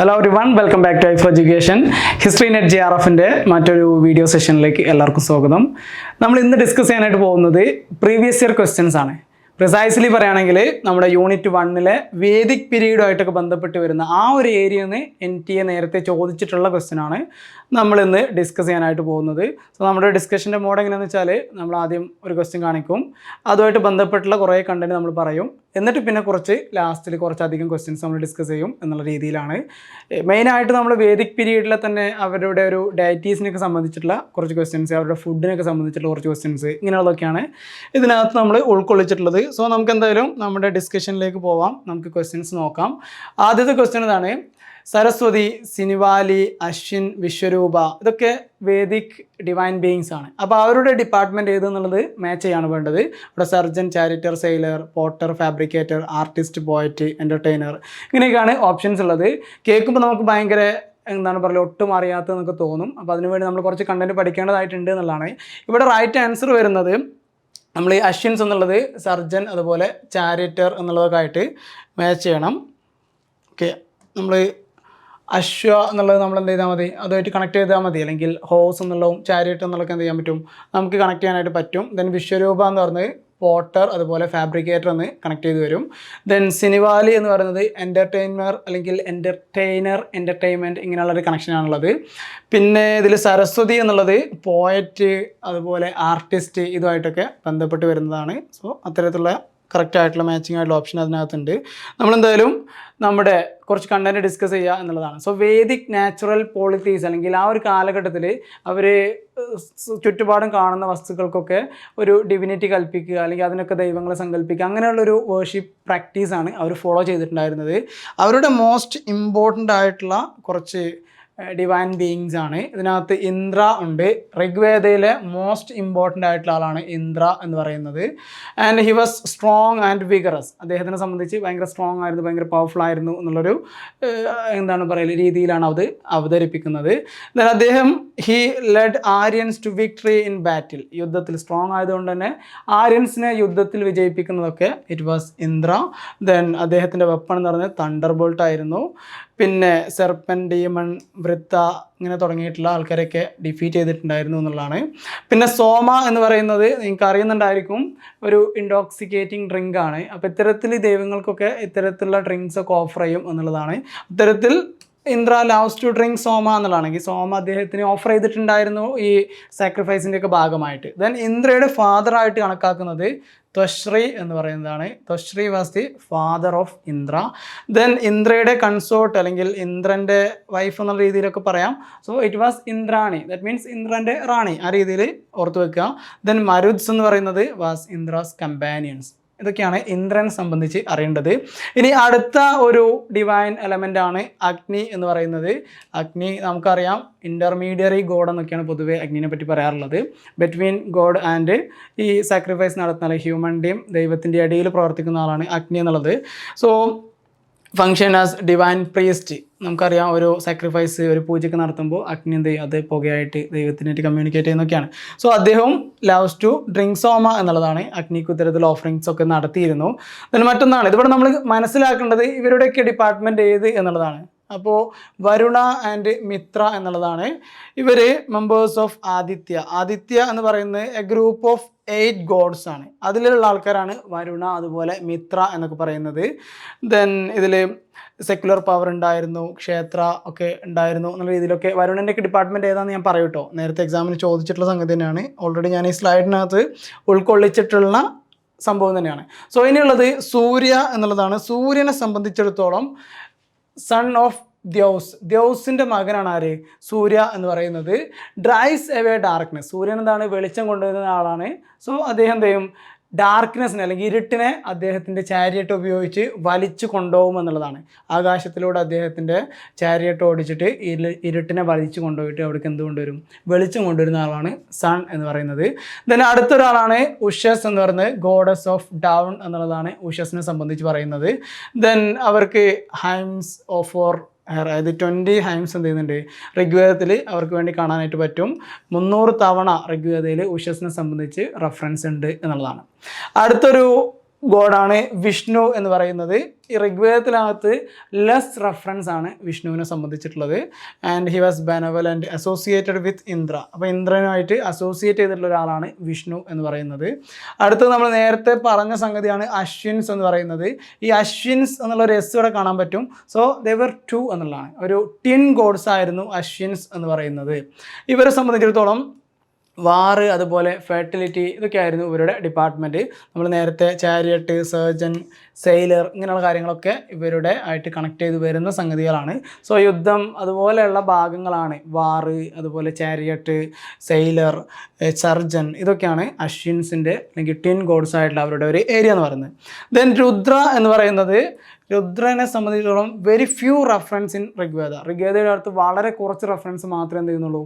Hello everyone welcome back to ഐഫ് education history NET ജി ആർ എഫിന്റെ മറ്റൊരു വീഡിയോ സെഷനിലേക്ക് എല്ലാവർക്കും സ്വാഗതം. നമ്മൾ ഇന്ന് ഡിസ്കസ് ചെയ്യാനായിട്ട് പോകുന്നത് പ്രീവിയസ് ഇയർ ക്വസ്റ്റ്യൻസ് ആണ്. പ്രിസൈസ്ലി പറയുകയാണെങ്കിൽ നമ്മുടെ യൂണിറ്റ് വണ്ണിലെ വേദിക് പീരീഡുമായിട്ടൊക്കെ ബന്ധപ്പെട്ട് വരുന്ന ആ ഒരു ഏരിയയിൽ നിന്ന് എൻ ടി എ നേരത്തെ ചോദിച്ചിട്ടുള്ള ക്വസ്റ്റ്യൻ ആണ്. നമ്മൾ ഇന്ന് ഡിസ്കസ് ചെയ്യാനായിട്ട് പോകുന്നത്. സോ നമ്മുടെ ഡിസ്കഷന്റെ മോഡ് എങ്ങനെയാണെന്ന് വെച്ചാൽ നമ്മൾ ആദ്യം ഒരു ക്വസ്റ്റ്യൻ കാണിക്കും. അതുമായിട്ട് ബന്ധപ്പെട്ടുള്ള കുറേ കണ്ടന്റ് നമ്മൾ പറയും. എന്നിട്ട് പിന്നെ കുറച്ച് ലാസ്റ്റിൽ കുറച്ചധികം ക്വസ്റ്റ്യൻസ് നമ്മൾ ഡിസ്കസ് ചെയ്യും എന്നുള്ള രീതിയിലാണ്. മെയിനായിട്ട് നമ്മൾ വേദിക് പീരീഡിലെ തന്നെ അവരുടെ ഒരു ഡയറ്റീസിനൊക്കെ സംബന്ധിച്ചിട്ടുള്ള കുറച്ച് ക്വസ്റ്റ്യൻസ് അവരുടെ ഫുഡിനൊക്കെ സംബന്ധിച്ചിട്ടുള്ള കുറച്ച് ക്വസ്റ്റ്യൻസ് ഇങ്ങനെയുള്ളതൊക്കെയാണ്. ഇതിനകത്ത് നമ്മൾ ഉൾക്കൊള്ളിച്ചിട്ടുള്ളത്. സോ നമുക്ക് എന്തായാലും നമ്മുടെ ഡിസ്കഷനിലേക്ക് പോവാം. നമുക്ക് ക്വസ്റ്റ്യൻസ് നോക്കാം. ആദ്യത്തെ ക്വസ്റ്റ്യൻ ഇതാണ് സരസ്വതി സിനിവാലി അശ്വിൻ വിശ്വരൂപ ഇതൊക്കെ വേദിക് ഡിവൈൻ ബീയിങ്സ് ആണ്. അപ്പോൾ അവരുടെ ഡിപ്പാർട്ട്മെന്റ് ഏതെന്നുള്ളത് മാച്ച് ചെയ്യാണ് വേണ്ടത്. ഇവിടെ surgeon charioteer sailor potter fabricator artist poet entertainer ഇങ്ങനെയൊക്കെയാണ് ഓപ്ഷൻസ് ഉള്ളത്. കേൾക്കുമ്പോൾ നമുക്ക് ഭയങ്കര എന്താണ് പറയുക ഒട്ടും അറിയാത്തതെന്നൊക്കെ തോന്നും. അപ്പോൾ അതിനുവേണ്ടി നമ്മൾ കുറച്ച് കണ്ടന്റ് പഠിക്കേണ്ടതായിട്ടുണ്ട് എന്നുള്ളതാണ്. ഇവിടെ റൈറ്റ് ആൻസർ വരുന്നത് നമ്മൾ ഈ അശ്വിൻസ് എന്നുള്ളത് സർജൻ അതുപോലെ ചാരിറ്റർ എന്നുള്ളതൊക്കെ ആയിട്ട് മാച്ച് ചെയ്യണം. ഓക്കെ നമ്മൾ അശ്വ എന്നുള്ളത് നമ്മൾ എന്ത് ചെയ്താൽ മതി? അതുമായിട്ട് കണക്ട് ചെയ്താൽ മതി. അല്ലെങ്കിൽ ഹോസ് എന്നുള്ളതും ചാരിയറ്റ് എന്നുള്ളതൊക്കെ എന്ത് ചെയ്യാൻ പറ്റും? നമുക്ക് കണക്ട് ചെയ്യാനായിട്ട് പറ്റും. ദെൻ വിശ്വരൂപ എന്ന് പറഞ്ഞത് പോട്ടർ അതുപോലെ ഫാബ്രിക്കേറ്റർ എന്ന് കണക്ട് ചെയ്ത് വരും. ദെൻ സിനിവാലി എന്ന് പറയുന്നത് എന്റർടൈനർ അല്ലെങ്കിൽ എന്റർടൈനർ എന്റർടൈൻമെന്റ് ഇങ്ങനെയുള്ള ഒരു കണക്ഷനാണുള്ളത് പിന്നെ ഇതിൽ സരസ്വതി എന്നുള്ളത് പോയറ്റ് അതുപോലെ ആർട്ടിസ്റ്റ് ഇതുമായിട്ടൊക്കെ ബന്ധപ്പെട്ട് വരുന്നതാണ്. സോ അത്തരത്തിലുള്ള കറക്റ്റ് ആയിട്ടുള്ള മാച്ചിങ് ആയിട്ടുള്ള ഓപ്ഷൻ അതിനകത്തുണ്ട്. നമ്മളെന്തായാലും നമ്മുടെ കുറച്ച് കണ്ടന്റ് ഡിസ്കസ് ചെയ്യുക എന്നുള്ളതാണ്. സോ വേദിക് നാച്ചുറൽ പോളിറ്റീസ് അല്ലെങ്കിൽ ആ ഒരു കാലഘട്ടത്തിൽ അവർ ചുറ്റുപാടും കാണുന്ന വസ്തുക്കൾക്കൊക്കെ ഒരു ഡിവിനിറ്റി കൽപ്പിക്കുക അല്ലെങ്കിൽ അതിനൊക്കെ ദൈവങ്ങളെ സങ്കല്പിക്കുക അങ്ങനെയുള്ളൊരു വേർഷിപ്പ് പ്രാക്ടീസാണ് അവർ ഫോളോ ചെയ്തിട്ടുണ്ടായിരുന്നത്. അവരുടെ മോസ്റ്റ് ഇമ്പോർട്ടന്റ് ആയിട്ടുള്ള കുറച്ച് ഡിവൈൻ ബീയിങ്സ് ആണ്. ഇതിനകത്ത് ഇന്ദ്ര ഉണ്ട്. ഋഗ്വേദയിലെ മോസ്റ്റ് ഇമ്പോർട്ടന്റ് ആയിട്ടുള്ള ആളാണ് ഇന്ദ്ര എന്ന് പറയുന്നത്. And he was strong and vigorous അദ്ദേഹത്തിനെ സംബന്ധിച്ച് ഭയങ്കര സ്ട്രോങ് ആയിരുന്നു ഭയങ്കര പവർഫുൾ ആയിരുന്നു എന്നുള്ളൊരു എന്താണ് പറയുക രീതിയിലാണ് അത് അവതരിപ്പിക്കുന്നത്. അദ്ദേഹം he led Aryans to victory in battle യുദ്ധത്തിൽ സ്ട്രോങ് ആയതുകൊണ്ട് തന്നെ ആര്യൻസിനെ യുദ്ധത്തിൽ വിജയിപ്പിക്കുന്നതൊക്കെ ഇറ്റ് വാസ് ഇന്ദ്ര. ദെൻ അദ്ദേഹത്തിന്റെ വെപ്പൺ എന്ന് പറഞ്ഞാൽ തണ്ടർ ബോൾട്ട് ആയിരുന്നു. പിന്നെ സെർപ്പൻ ഡീമൺ വൃത്ത ഇങ്ങനെ തുടങ്ങിയിട്ടുള്ള ആൾക്കാരൊക്കെ ഡിഫീറ്റ് ചെയ്തിട്ടുണ്ടായിരുന്നു എന്നുള്ളതാണ്. പിന്നെ സോമ എന്ന് പറയുന്നത് നിങ്ങൾക്ക് അറിയുന്നുണ്ടായിരിക്കും ഒരു ഇൻടോക്സിക്കേറ്റിംഗ് ഡ്രിങ്ക് ആണ്. അപ്പോൾ ഇത്തരത്തിൽ ദൈവങ്ങൾക്കൊക്കെ ഇത്തരത്തിലുള്ള ഡ്രിങ്ക്സ് ഒക്കെ ഓഫർ ചെയ്യും എന്നുള്ളതാണ്. ഇത്തരത്തിൽ Indra loves to drink soma എന്നുള്ളതാണെങ്കിൽ സോമ അദ്ദേഹത്തിന് ഓഫർ ചെയ്തിട്ടുണ്ടായിരുന്നു ഈ സാക്രിഫൈസിന്റെ ഒക്കെ ഭാഗമായിട്ട്. ദെൻ ഇന്ദ്രയുടെ ഫാദറായിട്ട് കണക്കാക്കുന്നത് ത്വശ്രീ എന്ന് പറയുന്നതാണ്. Tvashtri was the father of Indra. Then ഇന്ദ്രയുടെ consort അല്ലെങ്കിൽ ഇന്ദ്രന്റെ വൈഫ് എന്നുള്ള രീതിയിലൊക്കെ പറയാം. So it was Indrani. That means ഇന്ദ്രന്റെ റാണി ആ രീതിയിൽ ഓർത്ത് വെക്കുക. ദെൻ മരുദ്സ് എന്ന് പറയുന്നത് വാസ് ഇന്ദ്രാസ് കമ്പാനിയൻസ് ഇതൊക്കെയാണ് ഇന്ദ്രനെ സംബന്ധിച്ച് അറിയേണ്ടത്. ഇനി അടുത്ത ഒരു ഡിവൈൻ എലമെന്റ് ആണ് അഗ്നി എന്ന് പറയുന്നത്. അഗ്നി നമുക്കറിയാം ഇന്റർമീഡിയറി ഗോഡ് എന്നൊക്കെയാണ് പൊതുവേ അഗ്നിനെ പറ്റി പറയാറുള്ളത്. ബിറ്റ്വീൻ ഗോഡ് ആൻഡ് ഈ സാക്രിഫൈസ് നടത്തുന്ന ഹ്യൂമന്റെയും ദൈവത്തിന്റെ ഇടയിൽ പ്രവർത്തിക്കുന്ന ആളാണ് അഗ്നി എന്നുള്ളത്. So function as divine priest നമുക്കറിയാം ഒരു സാക്രിഫൈസ് ഒരു പൂജയ്ക്ക് നടത്തുമ്പോൾ അഗ്നി എന്ത് ചെയ്യും? അത് പുകയായിട്ട് ദൈവത്തിനായിട്ട് കമ്മ്യൂണിക്കേറ്റ് ചെയ്യുന്നൊക്കെയാണ് സോ അദ്ദേഹം ലവ്സ് ടു ഡ്രിങ്ക് സോമ എന്നുള്ളതാണ് അഗ്നിക്ക് ഇത്തരത്തിൽ ഓഫറിങ്സ് ഒക്കെ നടത്തിയിരുന്നു. മറ്റൊന്നാണ് ഇതിവിടെ നമ്മൾ മനസ്സിലാക്കേണ്ടത് ഇവരുടെയൊക്കെ ഡിപ്പാർട്ട്മെന്റ് ഏത് എന്നുള്ളതാണ്. അപ്പോൾ വരുണ ആൻഡ് മിത്ര എന്നുള്ളതാണ്. ഇവർ മെമ്പേഴ്സ് ഓഫ് ആദിത്യ. ആദിത്യ എന്ന് പറയുന്നത് a group of eight gods ആണ്. അതിലുള്ള ആൾക്കാരാണ് വരുണ അതുപോലെ മിത്ര എന്നൊക്കെ പറയുന്നത്. ദെൻ ഇതിൽ സെക്യുലർ പവർ ഉണ്ടായിരുന്നു ക്ഷേത്ര ഒക്കെ ഉണ്ടായിരുന്നു എന്നുള്ള രീതിയിലൊക്കെ വരുണന്റെ ഒക്കെ ഡിപ്പാർട്ട്മെന്റ് ഏതാണെന്ന് ഞാൻ പറയും കേട്ടോ നേരത്തെ എക്സാമിന് ചോദിച്ചിട്ടുള്ള സംഗതി തന്നെയാണ്. ഓൾറെഡി ഞാൻ ഈ സ്ലൈഡിനകത്ത് ഉൾക്കൊള്ളിച്ചിട്ടുള്ള സംഭവം തന്നെയാണ്. സോ ഇനിയുള്ളത് സൂര്യ എന്നുള്ളതാണ്. സൂര്യനെ സംബന്ധിച്ചിടത്തോളം സൺ ഓഫ് ദ്യൗസ് ദ്യൗസിന്റെ മകനാണ് ആര്? സൂര്യ എന്ന് പറയുന്നത്. ഡ്രൈസ് എവേ ഡാർക്ക്നെസ് സൂര്യൻ എന്താണ് വെളിച്ചം കൊണ്ടുവരുന്ന ആളാണ്. സോ അദ്ദേഹം എന്ത് ചെയ്യും? ഡാർക്ക്നെസ്സിനെ അല്ലെങ്കിൽ ഇരുട്ടിനെ അദ്ദേഹത്തിന്റെ ചാരിയറ്റ് ഉപയോഗിച്ച് വലിച്ചു കൊണ്ടുപോകും എന്നുള്ളതാണ്. ആകാശത്തിലൂടെ അദ്ദേഹത്തിന്റെ ചാരിയറ്റ് ഓടിച്ചിട്ട് ഇരു ഇരുട്ടിനെ വലിച്ചു കൊണ്ടുപോയിട്ട് അവിടേക്ക് എന്ത് കൊണ്ടുവരും? വെളിച്ചം കൊണ്ടുവരുന്ന ആളാണ് സൺ എന്ന് പറയുന്നത്. ദെൻ അടുത്തൊരാളാണ് ഉഷസ് എന്ന് പറയുന്നത്. ഗോഡസ് ഓഫ് ഡൗൺ എന്നുള്ളതാണ് ഉഷസിനെ സംബന്ധിച്ച് പറയുന്നത്. ദെൻ അവർക്ക് ഹൈംസ് ഓഫ് ഫോർ അതായത് ട്വന്റി ഹൈംസ് എന്ത് ചെയ്യുന്നുണ്ട്? ഋഗ്വേദത്തിൽ അവർക്ക് വേണ്ടി കാണാനായിട്ട് പറ്റും. മുന്നൂറ് തവണ ഋഗ്വേദയിൽ ഉഷസിനെ സംബന്ധിച്ച് റെഫറൻസ് ഉണ്ട് എന്നുള്ളതാണ്. അടുത്തൊരു ഗോഡാണ് വിഷ്ണു എന്ന് പറയുന്നത്. ഈ ഋഗ്വേദത്തിനകത്ത് ലെസ് റെഫറൻസ് ആണ് വിഷ്ണുവിനെ സംബന്ധിച്ചിട്ടുള്ളത്. And he was benevolent and associated with Indra. അപ്പോൾ ഇന്ദ്രനുമായിട്ട് അസോസിയേറ്റ് ചെയ്തിട്ടുള്ള ഒരാളാണ് വിഷ്ണു എന്ന് പറയുന്നത്. അടുത്തത് നമ്മൾ നേരത്തെ പറഞ്ഞ സംഗതിയാണ് അശ്വിൻസ് എന്ന് പറയുന്നത്. ഈ അശ്വിൻസ് എന്നുള്ള ഒരു എസ് ഇവിടെ കാണാൻ പറ്റും. സോ ദേവർ ടു എന്നുള്ളതാണ്. ഒരു ടിൻ ഗോഡ്സ് ആയിരുന്നു അശ്വിൻസ് എന്ന് പറയുന്നത്. ഇവരെ സംബന്ധിച്ചിടത്തോളം വാറ് അതുപോലെ ഫെർട്ടിലിറ്റി ഇതൊക്കെയായിരുന്നു ഇവരുടെ ഡിപ്പാർട്ട്മെന്റ് നമ്മൾ നേരത്തെ ചാരിയറ്റ് സർജൻ സെയിലർ ഇങ്ങനെയുള്ള കാര്യങ്ങളൊക്കെ ഇവരുടെ ആയിട്ട് കണക്ട് ചെയ്ത് വരുന്ന സംഗതികളാണ്. സോ യുദ്ധം അതുപോലെയുള്ള ഭാഗങ്ങളാണ്. വാറ് അതുപോലെ ചാരിയറ്റ് സെയിലർ സർജൻ ഇതൊക്കെയാണ് അശ്വിൻസിന്റെ അല്ലെങ്കിൽ ടിൻ ഗോഡ്സ് ആയിട്ടുള്ള അവരുടെ ഒരു ഏരിയ എന്ന് പറയുന്നത്. ദെൻ രുദ്ര എന്ന് പറയുന്നത് രുദ്രനെ സംബന്ധിച്ചിടത്തോളം very few reference in Rigveda. ഋഗ്വേദയുടെ അടുത്ത് വളരെ കുറച്ച് റെഫറൻസ് മാത്രമേ എന്ത് ചെയ്യുന്നുള്ളൂ?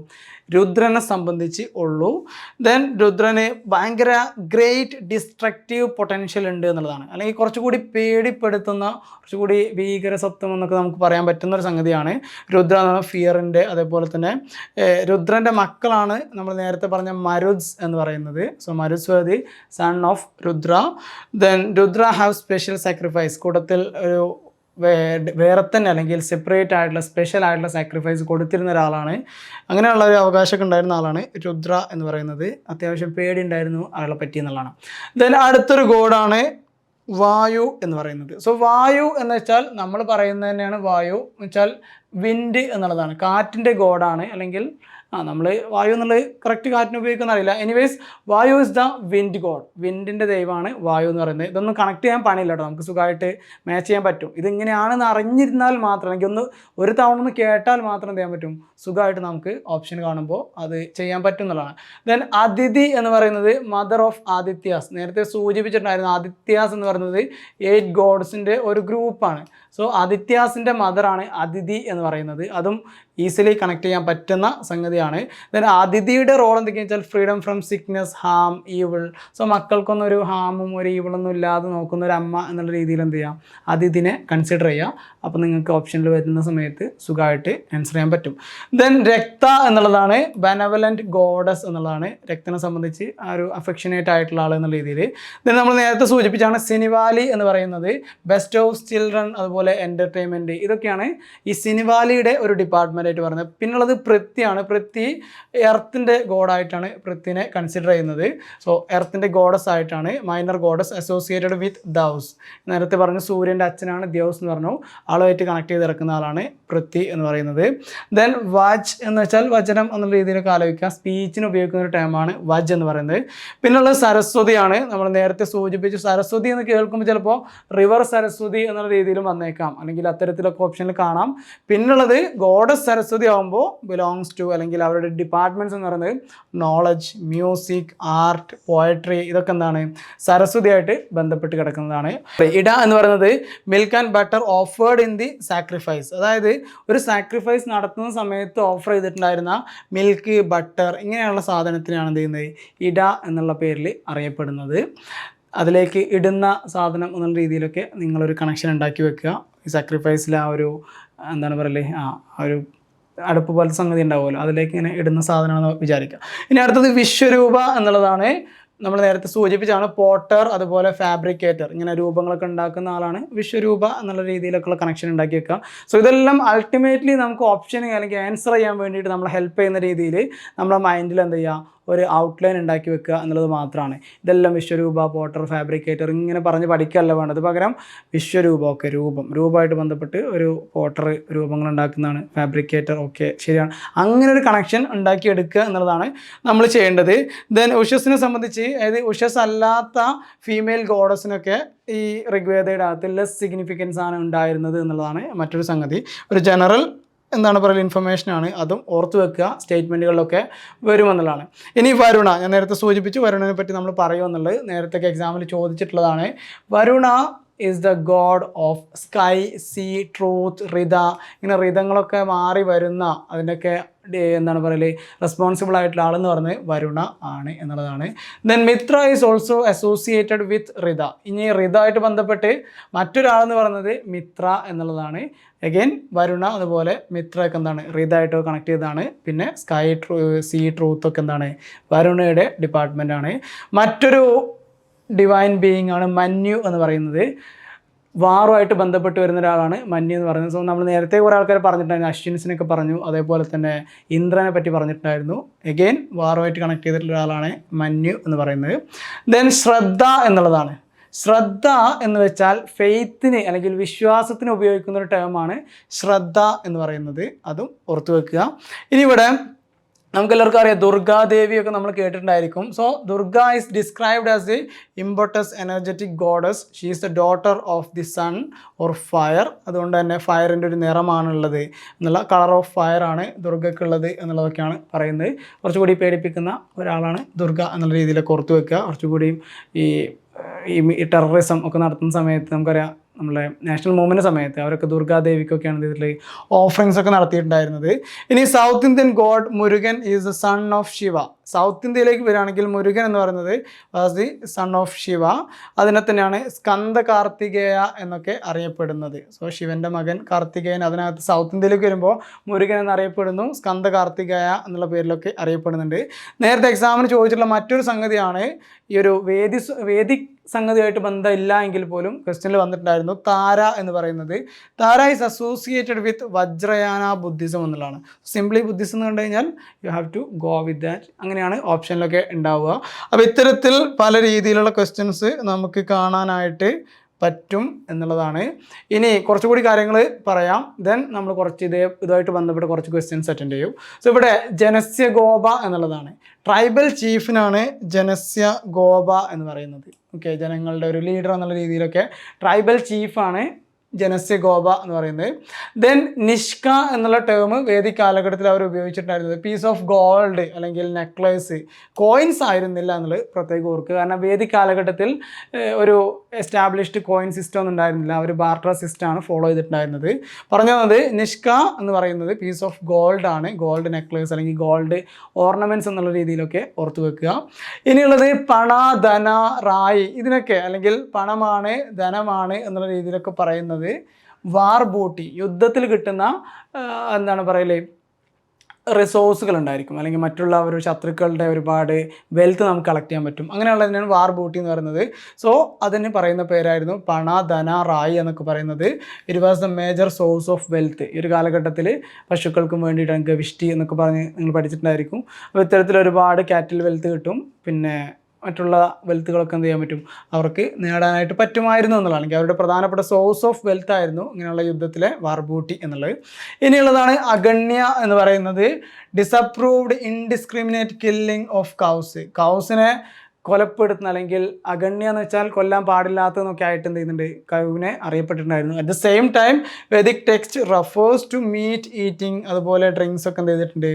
രുദ്രനെ സംബന്ധിച്ച് ഉള്ളൂ. ദെൻ രുദ്രന് ഭയങ്കര ഗ്രേറ്റ് ഡിസ്ട്രക്റ്റീവ് പൊട്ടൻഷ്യൽ ഉണ്ട് എന്നുള്ളതാണ്. അല്ലെങ്കിൽ കുറച്ചുകൂടി പേടിപ്പെടുത്തുന്ന കുറച്ചുകൂടി ഭീകര സ്വത്വം എന്നൊക്കെ നമുക്ക് പറയാൻ പറ്റുന്ന ഒരു സംഗതിയാണ് രുദ്ര എന്ന് ഫിയറിന്റെ അതേപോലെ തന്നെ. രുദ്രന്റെ മക്കളാണ് നമ്മൾ നേരത്തെ പറഞ്ഞ മരുദ്സ് എന്ന് പറയുന്നത്. So Maruts son of Rudra. Then Rudra have special sacrifice കൂട്ടത്തിൽ ഒരു വേ- വേറെ തന്നെ അല്ലെങ്കിൽ സെപ്പറേറ്റ് ആയിട്ടുള്ള സ്പെഷ്യൽ ആയിട്ടുള്ള സാക്രിഫൈസ് കൊടുത്തിരുന്ന ഒരാളാണ്. അങ്ങനെയുള്ള ഒരു അവകാശമൊക്കെ ഉണ്ടായിരുന്ന ആളാണ് രുദ്ര എന്ന് പറയുന്നത്. അത്യാവശ്യം പേടി ഉണ്ടായിരുന്നു അയാളെ പറ്റി എന്നുള്ളതാണ്. ദെൻ അടുത്തൊരു ഗോഡാണ് വായു എന്ന് പറയുന്നത്. സോ വായു എന്ന് വെച്ചാൽ നമ്മൾ പറയുന്നത് തന്നെയാണ് വായു. എന്ന് വെച്ചാൽ വിൻഡ് എന്നുള്ളതാണ്. കാറ്റിന്റെ ഗോഡാണ് അല്ലെങ്കിൽ ആ നമ്മൾ വായു എന്നുള്ളത് കറക്റ്റ് കാറ്റിന് ഉപയോഗിക്കുന്ന അറിയില്ല. Anyways Vayu is the wind god വിൻഡിന്റെ ദൈവമാണ് വായു എന്ന് പറയുന്നത്. ഇതൊന്നും കണക്ട് ചെയ്യാൻ പണിയില്ല കേട്ടോ. നമുക്ക് സുഖമായിട്ട് മാച്ച് ചെയ്യാൻ പറ്റും. ഇതിങ്ങനെയാണെന്ന് അറിഞ്ഞിരുന്നാൽ മാത്രം എനിക്ക് ഒന്ന് ഒരു തവണ ഒന്ന് കേട്ടാൽ മാത്രം എന്ത് ചെയ്യാൻ പറ്റും? സുഖമായിട്ട് നമുക്ക് ഓപ്ഷൻ കാണുമ്പോൾ അത് ചെയ്യാൻ പറ്റും എന്നുള്ളതാണ്. ദെൻ അതിഥി എന്ന് പറയുന്നത് മദർ ഓഫ് ആദിത്യാസ്. നേരത്തെ സൂചിപ്പിച്ചിട്ടുണ്ടായിരുന്നു ആദിത്യാസ് എന്ന് പറയുന്നത് എയ്റ്റ് ഗോഡ്സിന്റെ ഒരു ഗ്രൂപ്പാണ് സോ ആദിത്യാസിന്റെ മദറാണ് അതിഥി എന്ന് പറയുന്നത്. അതും ഈസിലി കണക്ട് ചെയ്യാൻ പറ്റുന്ന സംഗതിയാണ്. ദെൻ അതിഥിയുടെ റോൾ എന്തൊക്കെയാണെന്ന് വെച്ചാൽ freedom from sickness harm evil so മക്കൾക്കൊന്നും ഒരു ഹാമും ഒരു ഈവിളൊന്നും ഇല്ലാതെ നോക്കുന്ന ഒരു അമ്മ എന്നുള്ള രീതിയിൽ എന്ത് ചെയ്യാം? അതിഥിനെ കൺസിഡർ ചെയ്യുക അപ്പോൾ നിങ്ങൾക്ക് ഓപ്ഷനിൽ വരുന്ന സമയത്ത് സുഖമായിട്ട് ആൻസർ ചെയ്യാൻ പറ്റും. ദെൻ രക്ത എന്നുള്ളതാണ് ബെനവലന്റ് ഗോഡസ് എന്നുള്ളതാണ് രക്തനെ സംബന്ധിച്ച് ആ ഒരു അഫെക്ഷനേറ്റ് ആയിട്ടുള്ള ആൾ എന്നുള്ള രീതിയിൽ. ദെൻ നമ്മൾ നേരത്തെ സൂചിപ്പിച്ചാണ് സിനിവാലി എന്ന് പറയുന്നത്. ബെസ്റ്റ് ഓഫ് ചിൽഡ്രൻ അതുപോലെ എന്റർടൈൻമെന്റ് ഇതൊക്കെയാണ് ഈ സിനിവാലിയുടെ ഒരു ഡിപ്പാർട്ട്മെന്റ് ആയിട്ട് പറയുന്നത്. പിന്നുള്ളത് പൃഥ്വിയാണ്. പൃഥ്വി എർത്തിന്റെ ഗോഡായിട്ടാണ് പൃഥ്വിനെ കൺസിഡർ ചെയ്യുന്നത്. സോ എർത്തിന്റെ ഗോഡസ് ആയിട്ടാണ് minor goddess associated with those നേരത്തെ പറഞ്ഞു സൂര്യന്റെ അച്ഛനാണ് ദ്യൗസ് എന്ന് പറഞ്ഞു. ആളുമായിട്ട് കണക്ട് ചെയ്ത് ഇറക്കുന്ന ആളാണ് പൃഥ്വി എന്ന് പറയുന്നത്. ദെൻ വാജ് എന്ന് വെച്ചാൽ വചനം എന്നുള്ള രീതിയിലൊക്കെ ആലോചിക്കാം. സ്പീച്ചിന് ഉപയോഗിക്കുന്ന ഒരു ടേമാണ് വജ് എന്ന് പറയുന്നത്. പിന്നുള്ളത് സരസ്വതിയാണ്. നമ്മൾ നേരത്തെ സൂചിപ്പിച്ചു സരസ്വതി എന്ന് കേൾക്കുമ്പോൾ ചിലപ്പോൾ റിവർ സരസ്വതി എന്നുള്ള രീതിയിലും വന്നേക്കാം. അല്ലെങ്കിൽ അത്തരത്തിലൊക്കെ ഓപ്ഷനിൽ കാണാം. പിന്നുള്ളത് ഗോഡസ് സരസ്വതി ആകുമ്പോൾ ബിലോങ്സ് ടു അല്ലെങ്കിൽ അവരുടെ ഡിപ്പാർട്ട്മെന്റ്സ് എന്ന് പറയുന്നത് നോളജ് മ്യൂസിക് ആർട്ട് പോയട്രി ഇതൊക്കെ എന്താണ്? സരസ്വതിയായിട്ട് ബന്ധപ്പെട്ട് കിടക്കുന്നതാണ്. ഇട എന്ന് പറയുന്നത് milk and butter offered in the sacrifice അതായത് ഒരു സാക്രിഫൈസ് നടത്തുന്ന സമയത്ത് ഓഫർ ചെയ്തിട്ടുണ്ടായിരുന്ന മിൽക്ക് ബട്ടർ ഇങ്ങനെയുള്ള സാധനത്തിനാണ് എന്ത് ചെയ്യുന്നത്? ഇട എന്നുള്ള പേരിൽ അറിയപ്പെടുന്നത്. അതിലേക്ക് ഇടുന്ന സാധനം എന്നുള്ള രീതിയിലൊക്കെ നിങ്ങളൊരു കണക്ഷൻ ഉണ്ടാക്കി വെക്കുക. ഈ സാക്രിഫൈസിൽ ആ ഒരു എന്താണ് പറയലേ? ആ ഒരു അടുപ്പ് പോലത്തെ സംഗതി ഉണ്ടാവുമല്ലോ. അതിലേക്ക് ഇങ്ങനെ ഇടുന്ന സാധനമാണെന്ന് വിചാരിക്കുക ഇനി അടുത്തത് വിശ്വരൂപ എന്നുള്ളതാണ്. നമ്മൾ നേരത്തെ സൂചിപ്പിച്ചാണ് പോട്ടർ അതുപോലെ ഫാബ്രിക്കേറ്റർ. ഇങ്ങനെ രൂപങ്ങളൊക്കെ ഉണ്ടാക്കുന്ന ആളാണ് വിശ്വരൂപ എന്നുള്ള രീതിയിലൊക്കെയുള്ള കണക്ഷൻ ഉണ്ടാക്കി വെക്കുക. സോ ഇതെല്ലാം അൾട്ടിമേറ്റ്ലി നമുക്ക് ഓപ്ഷൻ അല്ലെങ്കിൽ ആൻസർ ചെയ്യാൻ വേണ്ടിയിട്ട് നമ്മളെ ഹെൽപ്പ് ചെയ്യുന്ന രീതിയിൽ നമ്മുടെ മൈൻഡിൽ എന്ത് ചെയ്യുക? ഒരു ഔട്ട്ലൈൻ ഉണ്ടാക്കി വെക്കുക എന്നുള്ളത് മാത്രമാണ്. ഇതെല്ലാം വിശ്വരൂപ പോട്ടർ ഫാബ്രിക്കേറ്റർ ഇങ്ങനെ പറഞ്ഞ് പഠിക്കുകയല്ല വേണ്ടത്. പകരം വിശ്വരൂപ ഒക്കെ രൂപം. രൂപമായിട്ട് ബന്ധപ്പെട്ട് ഒരു പോട്ടർ രൂപങ്ങൾ ഉണ്ടാക്കുന്നതാണ്. ഫാബ്രിക്കേറ്റർ ഓക്കെ ശരിയാണ്. അങ്ങനെ ഒരു കണക്ഷൻ ഉണ്ടാക്കിയെടുക്കുക എന്നുള്ളതാണ് നമ്മൾ ചെയ്യേണ്ടത്. ദെൻ ഉഷസിനെ സംബന്ധിച്ച് അതായത് ഉഷസ് അല്ലാത്ത ഫീമെയിൽ ഗോഡസിനൊക്കെ ഈ ഋഗ്വേദയുടെ അകത്ത് ലെസ് സിഗ്നിഫിക്കൻസ് ആണ് ഉണ്ടായിരുന്നത് എന്നുള്ളതാണ് മറ്റൊരു സംഗതി. ഒരു ജനറൽ എന്താണ് പറയുക ഇൻഫർമേഷനാണ് അതും ഓർത്ത് വെക്കുക സ്റ്റേറ്റ്മെന്റുകളിലൊക്കെ വരുമെന്നുള്ളതാണ് ഇനി വരുണ ഞാൻ നേരത്തെ സൂചിപ്പിച്ചു വരുണനെ പറ്റി നമ്മൾ പറയുമെന്നുള്ളത് നേരത്തെ എക്സാമിൽ ചോദിച്ചിട്ടുള്ളതാണ്. Varuna is the god of sky sea truth Rita ഇങ്ങനെ റിതങ്ങളൊക്കെ മാറി വരുന്ന അതിന്റെയൊക്കെ എന്താണ് പറയൽ റെസ്പോൺസിബിൾ ആയിട്ടുള്ള ആളെന്ന് പറഞ്ഞ് വരുണ ആണ് എന്നുള്ളതാണ്. Then Mitra is also associated with Rita ഇനി റിത ആയിട്ട് ബന്ധപ്പെട്ട് മറ്റൊരാളെന്ന് പറയുന്നത് മിത്ര എന്നുള്ളതാണ്. അഗെയിൻ വരുണ അതുപോലെ മിത്ര ഒക്കെ എന്താണ് റിത ആയിട്ട് കണക്ട് ചെയ്തതാണ്. പിന്നെ സ്കൈ ട്രൂ സീ ട്രൂത്ത് ഒക്കെ എന്താണ് വരുണയുടെ ഡിപ്പാർട്ട്മെന്റ് ആണ്. മറ്റൊരു ഡിവൈൻ ബീയിങ് ആണ് മന്യു എന്ന് പറയുന്നത്. വാറുമായിട്ട് ബന്ധപ്പെട്ട് വരുന്ന ഒരാളാണ് മന്യു എന്ന് പറയുന്നത്. സോ നമ്മൾ നേരത്തെ കുറേ ആൾക്കാർ പറഞ്ഞിട്ടുണ്ടായിരുന്നു. അശ്വിൻസിനൊക്കെ പറഞ്ഞു. അതേപോലെ തന്നെ ഇന്ദ്രനെ പറ്റി പറഞ്ഞിട്ടുണ്ടായിരുന്നു. എഗെയിൻ വാറുമായിട്ട് കണക്ട് ചെയ്തിട്ടുള്ള ഒരാളാണ് മന്യു എന്ന് പറയുന്നത്. ദെൻ ശ്രദ്ധ എന്നുള്ളതാണ്. ശ്രദ്ധ എന്ന് വെച്ചാൽ ഫെയ്ത്തിന് അല്ലെങ്കിൽ വിശ്വാസത്തിന് ഉപയോഗിക്കുന്ന ഒരു ടേമാണ് ശ്രദ്ധ എന്ന് പറയുന്നത്. അതും ഓർത്തു വെക്കുക. ഇനി ഇവിടെ നമുക്ക് എല്ലാവർക്കും അറിയാം ദുർഗാദേവി ഒക്കെ നമ്മൾ കേട്ടിട്ടുണ്ടായിരിക്കും. So Durga is described as a important energetic goddess she is the daughter of the sun or fire അതുകൊണ്ട് തന്നെ ഫയറിന്റെ ഒരു നിറമാണുള്ളത്. എന്നുള്ള കളർ ഓഫ് ഫയർ ആണ് ദുർഗക്കുള്ളത് എന്നുള്ളതൊക്കെയാണ് പറയുന്നത്. കുറച്ചുകൂടി പേടിപ്പിക്കുന്ന ഒരാളാണ് ദുർഗ എന്നുള്ള രീതിയിലൊക്കെ ഓർത്ത് വെക്കുക. കുറച്ചുകൂടിയും ഈ ഈ ടെററിസം ഒക്കെ നടത്തുന്ന സമയത്ത് നമുക്കറിയാം നമ്മളെ നാഷണൽ മൂവ്മെന്റ് സമയത്ത് അവരൊക്കെ ദുർഗാദേവിക്കൊക്കെയാണ് ഇതിൽ ഓഫറിങ്സ് ഒക്കെ നടത്തിയിട്ടുണ്ടായിരുന്നത്. ഇനി south Indian god Murugan is the son of Shiva south ഇന്ത്യയിലേക്ക് വരികയാണെങ്കിൽ മുരുകൻ എന്ന് പറയുന്നത് was the son of Shiva അതിനെ തന്നെയാണ് സ്കന്ദ കാർത്തികേയ എന്നൊക്കെ അറിയപ്പെടുന്നത്. സോ ശിവന്റെ മകൻ കാർത്തികേയൻ അതിനകത്ത് സൗത്ത് ഇന്ത്യയിലേക്ക് വരുമ്പോൾ മുരുകൻ എന്നറിയപ്പെടുന്നു സ്കന്ദ കാർത്തികേയ എന്നുള്ള പേരിലൊക്കെ അറിയപ്പെടുന്നുണ്ട്. നേരത്തെ എക്സാമിന് ചോദിച്ചിട്ടുള്ള മറ്റൊരു സംഗതിയാണ് ഈ ഒരു വേദി വേദിക് സംഗതിയായിട്ട് ബന്ധമില്ല എങ്കിൽ പോലും ക്വസ്റ്റ്യനിൽ വന്നിട്ടുണ്ടായിരുന്നു താര എന്ന് പറയുന്നത്. Tara is associated with Vajrayana Buddhism എന്നുള്ളതാണ്. സിംപ്ലി ബുദ്ധിസം എന്ന് കണ്ടു കഴിഞ്ഞാൽ you have to go with that അങ്ങനെയാണ് ഓപ്ഷനിലൊക്കെ ഉണ്ടാവുക. അപ്പോൾ ഇത്തരത്തിൽ പല രീതിയിലുള്ള ക്വസ്റ്റ്യൻസ് നമുക്ക് കാണാനായിട്ട് പറ്റും എന്നുള്ളതാണ്. ഇനി കുറച്ചുകൂടി കാര്യങ്ങൾ പറയാം. ദെൻ നമ്മൾ കുറച്ച് ഇതേ ഇതുമായിട്ട് ബന്ധപ്പെട്ട് കുറച്ച് ക്വസ്റ്റ്യൻസ് അറ്റൻഡ് ചെയ്യും. സോ ഇവിടെ ജനസ്യ ഗോപ എന്നുള്ളതാണ്. ട്രൈബൽ ചീഫിനാണ് ജനസ്യ ഗോപ എന്ന് പറയുന്നത്. ഓക്കെ ജനങ്ങളുടെ ഒരു ലീഡർ എന്നുള്ള രീതിയിലൊക്കെ ട്രൈബൽ ചീഫാണ് ജനസ്യ ഗോപ എന്ന് പറയുന്നത്. ദെൻ നിഷ്ക എന്നുള്ള ടേം വേദിക് കാലഘട്ടത്തിൽ അവർ ഉപയോഗിച്ചിട്ടുണ്ടായിരുന്നത്. പീസ് ഓഫ് ഗോൾഡ് അല്ലെങ്കിൽ നെക്ലേസ് കോയിൻസ് ആയിരുന്നില്ല എന്നുള്ളത് പ്രത്യേകം ഓർക്കുക. കാരണം വേദിക് കാലഘട്ടത്തിൽ ഒരു എസ്റ്റാബ്ലിഷ്ഡ് കോയിൻ സിസ്റ്റം ഒന്നും ഉണ്ടായിരുന്നില്ല. അവർ ബാർട്ടർ സിസ്റ്റം ആണ് ഫോളോ ചെയ്തിട്ടുണ്ടായിരുന്നത്. പറഞ്ഞു തന്നത് നിഷ്ക എന്ന് പറയുന്നത് പീസ് ഓഫ് ഗോൾഡ് ആണ്. ഗോൾഡ് നെക്ലേസ് അല്ലെങ്കിൽ ഗോൾഡ് ഓർണമെന്റ്സ് എന്നുള്ള രീതിയിലൊക്കെ ഓർത്ത് വെക്കുക. ഇനിയുള്ളത് പണ ധന റായി. ഇതിനൊക്കെ അല്ലെങ്കിൽ പണമാണ് ധനമാണ് എന്നുള്ള രീതിയിലൊക്കെ പറയുന്നത് വാർ ബോട്ടി യുദ്ധത്തിൽ കിട്ടുന്ന എന്താണ് പറയലേ റിസോഴ്സുകൾ ഉണ്ടായിരിക്കും. അല്ലെങ്കിൽ മറ്റുള്ള ഒരു ശത്രുക്കളുടെ ഒരുപാട് വെൽത്ത് നമുക്ക് കളക്ട് ചെയ്യാൻ പറ്റും. അങ്ങനെയുള്ളതിനാണ് വാർ ബോട്ടി എന്ന് പറയുന്നത്. സോ അതിന് പറയുന്ന പേരായിരുന്നു പണ ധന റായി എന്നൊക്കെ പറയുന്നത്. It was the major source of wealth ഈ ഒരു കാലഘട്ടത്തിൽ പശുക്കൾക്കും വേണ്ടിയിട്ടാണ് ഗവിഷ്ടി എന്നൊക്കെ പറഞ്ഞ് നിങ്ങൾ പഠിച്ചിട്ടുണ്ടായിരിക്കും. അപ്പോൾ ഇത്തരത്തിൽ ഒരുപാട് കാറ്റിൽ വെൽത്ത് കിട്ടും. പിന്നെ മറ്റുള്ള വെൽത്തുകളൊക്കെ എന്ത് ചെയ്യാൻ പറ്റും? അവർക്ക് നേടാനായിട്ട് പറ്റുമായിരുന്നു എന്നുള്ളതാണ്. അവരുടെ പ്രധാനപ്പെട്ട സോഴ്സ് ഓഫ് വെൽത്ത് ആയിരുന്നു ഇങ്ങനെയുള്ള യുദ്ധത്തിലെ വാർബൂട്ടി എന്നുള്ളത്. ഇനിയുള്ളതാണ് അഗണ്യ എന്ന് പറയുന്നത് disapproved indiscriminate killing of cows കൗസിനെ കൊലപ്പെടുത്തുന്ന അല്ലെങ്കിൽ അഗണ്യ എന്ന് വെച്ചാൽ കൊല്ലാൻ പാടില്ലാത്തതെന്നൊക്കെ ആയിട്ട് എന്ത് ചെയ്യുന്നുണ്ട്? കഴിവിനെ അറിയപ്പെട്ടിട്ടുണ്ടായിരുന്നു. At the same time Vedic text refers to meat eating അതുപോലെ ഡ്രിങ്ക്സ് ഒക്കെ എന്ത് ചെയ്തിട്ടുണ്ട്?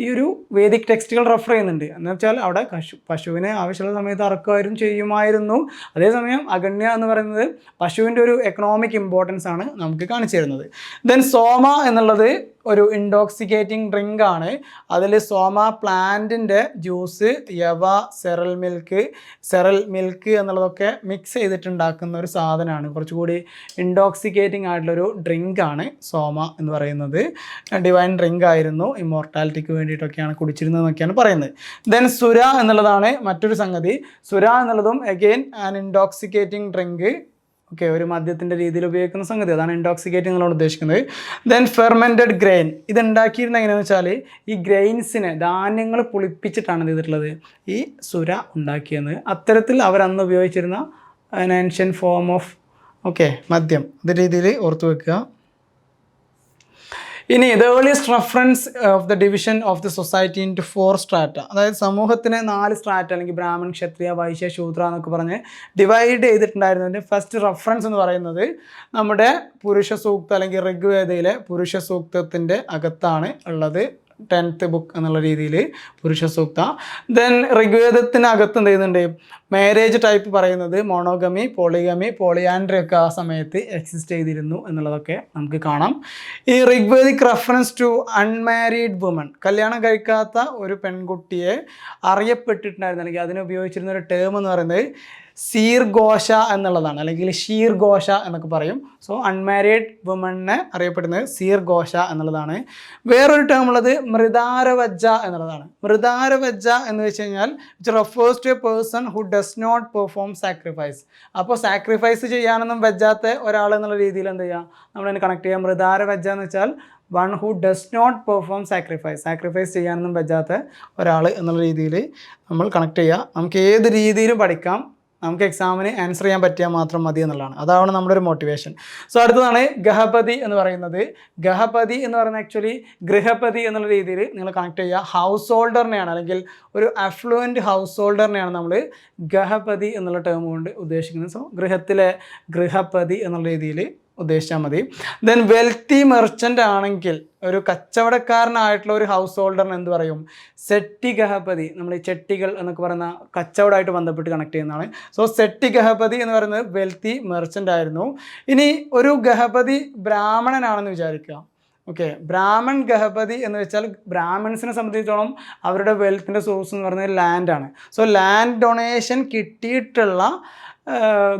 ഈ ഒരു വേദിക് ടെക്സ്റ്റുകൾ റെഫർ ചെയ്യുന്നുണ്ട്. എന്ന് വെച്ചാൽ അവിടെ പശു പശുവിനെ ആവശ്യമുള്ള സമയത്ത് അറക്കുമായിരുന്നു ചെയ്യുമായിരുന്നു. അതേസമയം അഗണ്യ എന്ന് പറയുന്നത് പശുവിന്റെ ഒരു എക്കണോമിക് ഇമ്പോർട്ടൻസ് ആണ് നമുക്ക് കാണിച്ചു തരുന്നത്. ദെൻ സോമ എന്നുള്ളത് ഒരു ഇൻടോക്സിക്കേറ്റിംഗ് ഡ്രിങ്ക് ആണ്. അതിൽ സോമ പ്ലാന്റിന്റെ ജ്യൂസ് യവ സെറൽ മിൽക്ക് സെറൽ മിൽക്ക് എന്നുള്ളതൊക്കെ മിക്സ് ചെയ്തിട്ടുണ്ടാക്കുന്ന ഒരു സാധനമാണ്. കുറച്ചുകൂടി ഇൻടോക്സിക്കേറ്റിംഗ് ആയിട്ടുള്ളൊരു ഡ്രിങ്ക് ആണ് സോമ എന്ന് പറയുന്നത്. ഡിവൈൻ ഡ്രിങ്ക് ആയിരുന്നു. ഇമ്മോർട്ടാലിറ്റിക്ക് വേണ്ടിയിട്ടൊക്കെയാണ് കുടിച്ചിരുന്നതെന്നൊക്കെയാണ് പറയുന്നത്. ദെൻ സുര എന്നുള്ളതാണ് മറ്റൊരു സംഗതി. സുര എന്നുള്ളതും again an intoxicating drink okay ഒരു മദ്യത്തിന്റെ രീതിയിൽ ഉപയോഗിക്കുന്ന സംഗതി. അതാണ് ഇൻടോക്സിക്കേറ്റ് എന്നുള്ളത് ഉദ്ദേശിക്കുന്നത്. ദെൻ ഫെർമെന്റഡ് ഗ്രെയിൻ ഇത് ഉണ്ടാക്കിയിരുന്ന എങ്ങനെയാണെന്ന് വെച്ചാൽ ഈ ഗ്രെയിൻസിനെ ധാന്യങ്ങൾ പുളിപ്പിച്ചിട്ടാണ് ചെയ്തിട്ടുള്ളത്. ഈ സുര ഉണ്ടാക്കിയത്. അത്തരത്തിൽ അവരന്ന് ഉപയോഗിച്ചിരുന്ന ആൻഷ്യൻ ഫോം ഓഫ് ഓക്കെ മദ്യം. ഇത് രീതിയിൽ ഓർത്ത് വെക്കുക. ഇനി the earliest reference of the division of the society into four strata അതായത് സമൂഹത്തിനെ നാല് സ്ട്രാറ്റ അല്ലെങ്കിൽ ബ്രാഹ്മൺ ക്ഷത്രിയ വൈശ്യ ശൂദ്ര എന്നൊക്കെ പറഞ്ഞ് ഡിവൈഡ് ചെയ്തിട്ടുണ്ടായിരുന്നതിന്റെ ഫസ്റ്റ് റെഫറൻസ് എന്ന് പറയുന്നത് നമ്മുടെ പുരുഷ സൂക്ത അല്ലെങ്കിൽ ഋഗ്വേദയിലെ പുരുഷ സൂക്തത്തിന്റെ അകത്താണ് ഉള്ളത്. ടെൻത്ത് ബുക്ക് എന്നുള്ള രീതിയിൽ പുരുഷ സൂക്ത. ദെൻ ഋഗ്വേദത്തിനകത്ത് എന്ത് ചെയ്യുന്നുണ്ട്? മാരേജ് ടൈപ്പ് പറയുന്നത് മോണോഗമി പോളിഗമി പോളിയാൻഡ്രി ഒക്കെ ആ സമയത്ത് എക്സിസ്റ്റ് ചെയ്തിരുന്നു എന്നുള്ളതൊക്കെ നമുക്ക് കാണാം. ഈ Rigvedic reference to unmarried woman കല്യാണം കഴിക്കാത്ത ഒരു പെൺകുട്ടിയെ അറിയപ്പെട്ടിട്ടുണ്ടായിരുന്നു അല്ലെങ്കിൽ അതിന് ഉപയോഗിച്ചിരുന്ന ഒരു ടേം എന്ന് പറയുന്നത് സീർഘോഷ എന്നുള്ളതാണ് അല്ലെങ്കിൽ ഷീർഘോഷ എന്നൊക്കെ പറയും. സോ അൺമാരീഡ് വുമണിനെ അറിയപ്പെടുന്നത് സീർഘോഷ എന്നുള്ളതാണ്. വേറൊരു ടേം ഉള്ളത് മൃദാരവജ്ജ എന്നുള്ളതാണ്. മൃദാരവജ്ജ എന്ന് വെച്ച് കഴിഞ്ഞാൽ it refers to a person who does not perform sacrifice അപ്പോൾ സാക്രിഫൈസ് ചെയ്യാനൊന്നും വെജാത്ത ഒരാൾ എന്നുള്ള രീതിയിൽ എന്ത് ചെയ്യുക? നമ്മളതിനെ കണക്ട് ചെയ്യുക. മൃദാരവജ്ജ എന്ന് വെച്ചാൽ one who does not perform sacrifice sacrifice ചെയ്യാനൊന്നും പറ്റാത്ത ഒരാൾ എന്നുള്ള രീതിയിൽ നമ്മൾ കണക്ട് ചെയ്യുക. നമുക്ക് ഏത് രീതിയിലും പഠിക്കാം. നമുക്ക് എക്സാമിന് ആൻസർ ചെയ്യാൻ പറ്റിയാൽ മാത്രം മതി എന്നുള്ളതാണ്. അതാണ് നമ്മുടെ ഒരു മോട്ടിവേഷൻ സോ അടുത്തതാണ് ഗഹപതി എന്ന് പറയുന്നത്. ഗഹപതി എന്ന് പറയുന്നത് ആക്ച്വലി ഗൃഹപതി എന്നുള്ള രീതിയിൽ നിങ്ങൾ കണക്ട് ചെയ്യുക. ഹൗസ് ഹോൾഡറിനെയാണ് അല്ലെങ്കിൽ ഒരു അഫ്ലുവന്റ് ഹൗസ് ഹോൾഡറിനെയാണ് നമ്മൾ ഗഹപതി എന്നുള്ള ടേം കൊണ്ട് ഉദ്ദേശിക്കുന്നത്. സോ ഗൃഹത്തിലെ ഗൃഹപതി എന്നുള്ള രീതിയിൽ ഉദ്ദേശിച്ചാൽ മതി. ദെൻ വെൽത്തി മെർച്ചന്റ് ആണെങ്കിൽ ഒരു കച്ചവടക്കാരനായിട്ടുള്ള ഒരു ഹൗസ് ഹോൾഡറിന് എന്ത് പറയും? സെട്ടി ഗഹപതി. നമ്മൾ ഈ ചെട്ടികൾ എന്നൊക്കെ പറയുന്ന കച്ചവടമായിട്ട് ബന്ധപ്പെട്ട് കണക്ട് ചെയ്യുന്നതാണ്. സോ സെട്ടി ഗഹപതി എന്ന് പറയുന്നത് വെൽത്തി മെർച്ചന്റ് ആയിരുന്നു. ഇനി ഒരു ഗഹപതി ബ്രാഹ്മണനാണെന്ന് വിചാരിക്കുക. ഓക്കെ ബ്രാഹ്മൺ ഗഹപതി എന്ന് വെച്ചാൽ ബ്രാഹ്മൺസിനെ സംബന്ധിച്ചിടത്തോളം അവരുടെ വെൽത്തിന്റെ സോഴ്സ് എന്ന് പറയുന്നത് ലാൻഡാണ് സോ ലാൻഡ് ഡൊണേഷൻ കിട്ടിയിട്ടുള്ള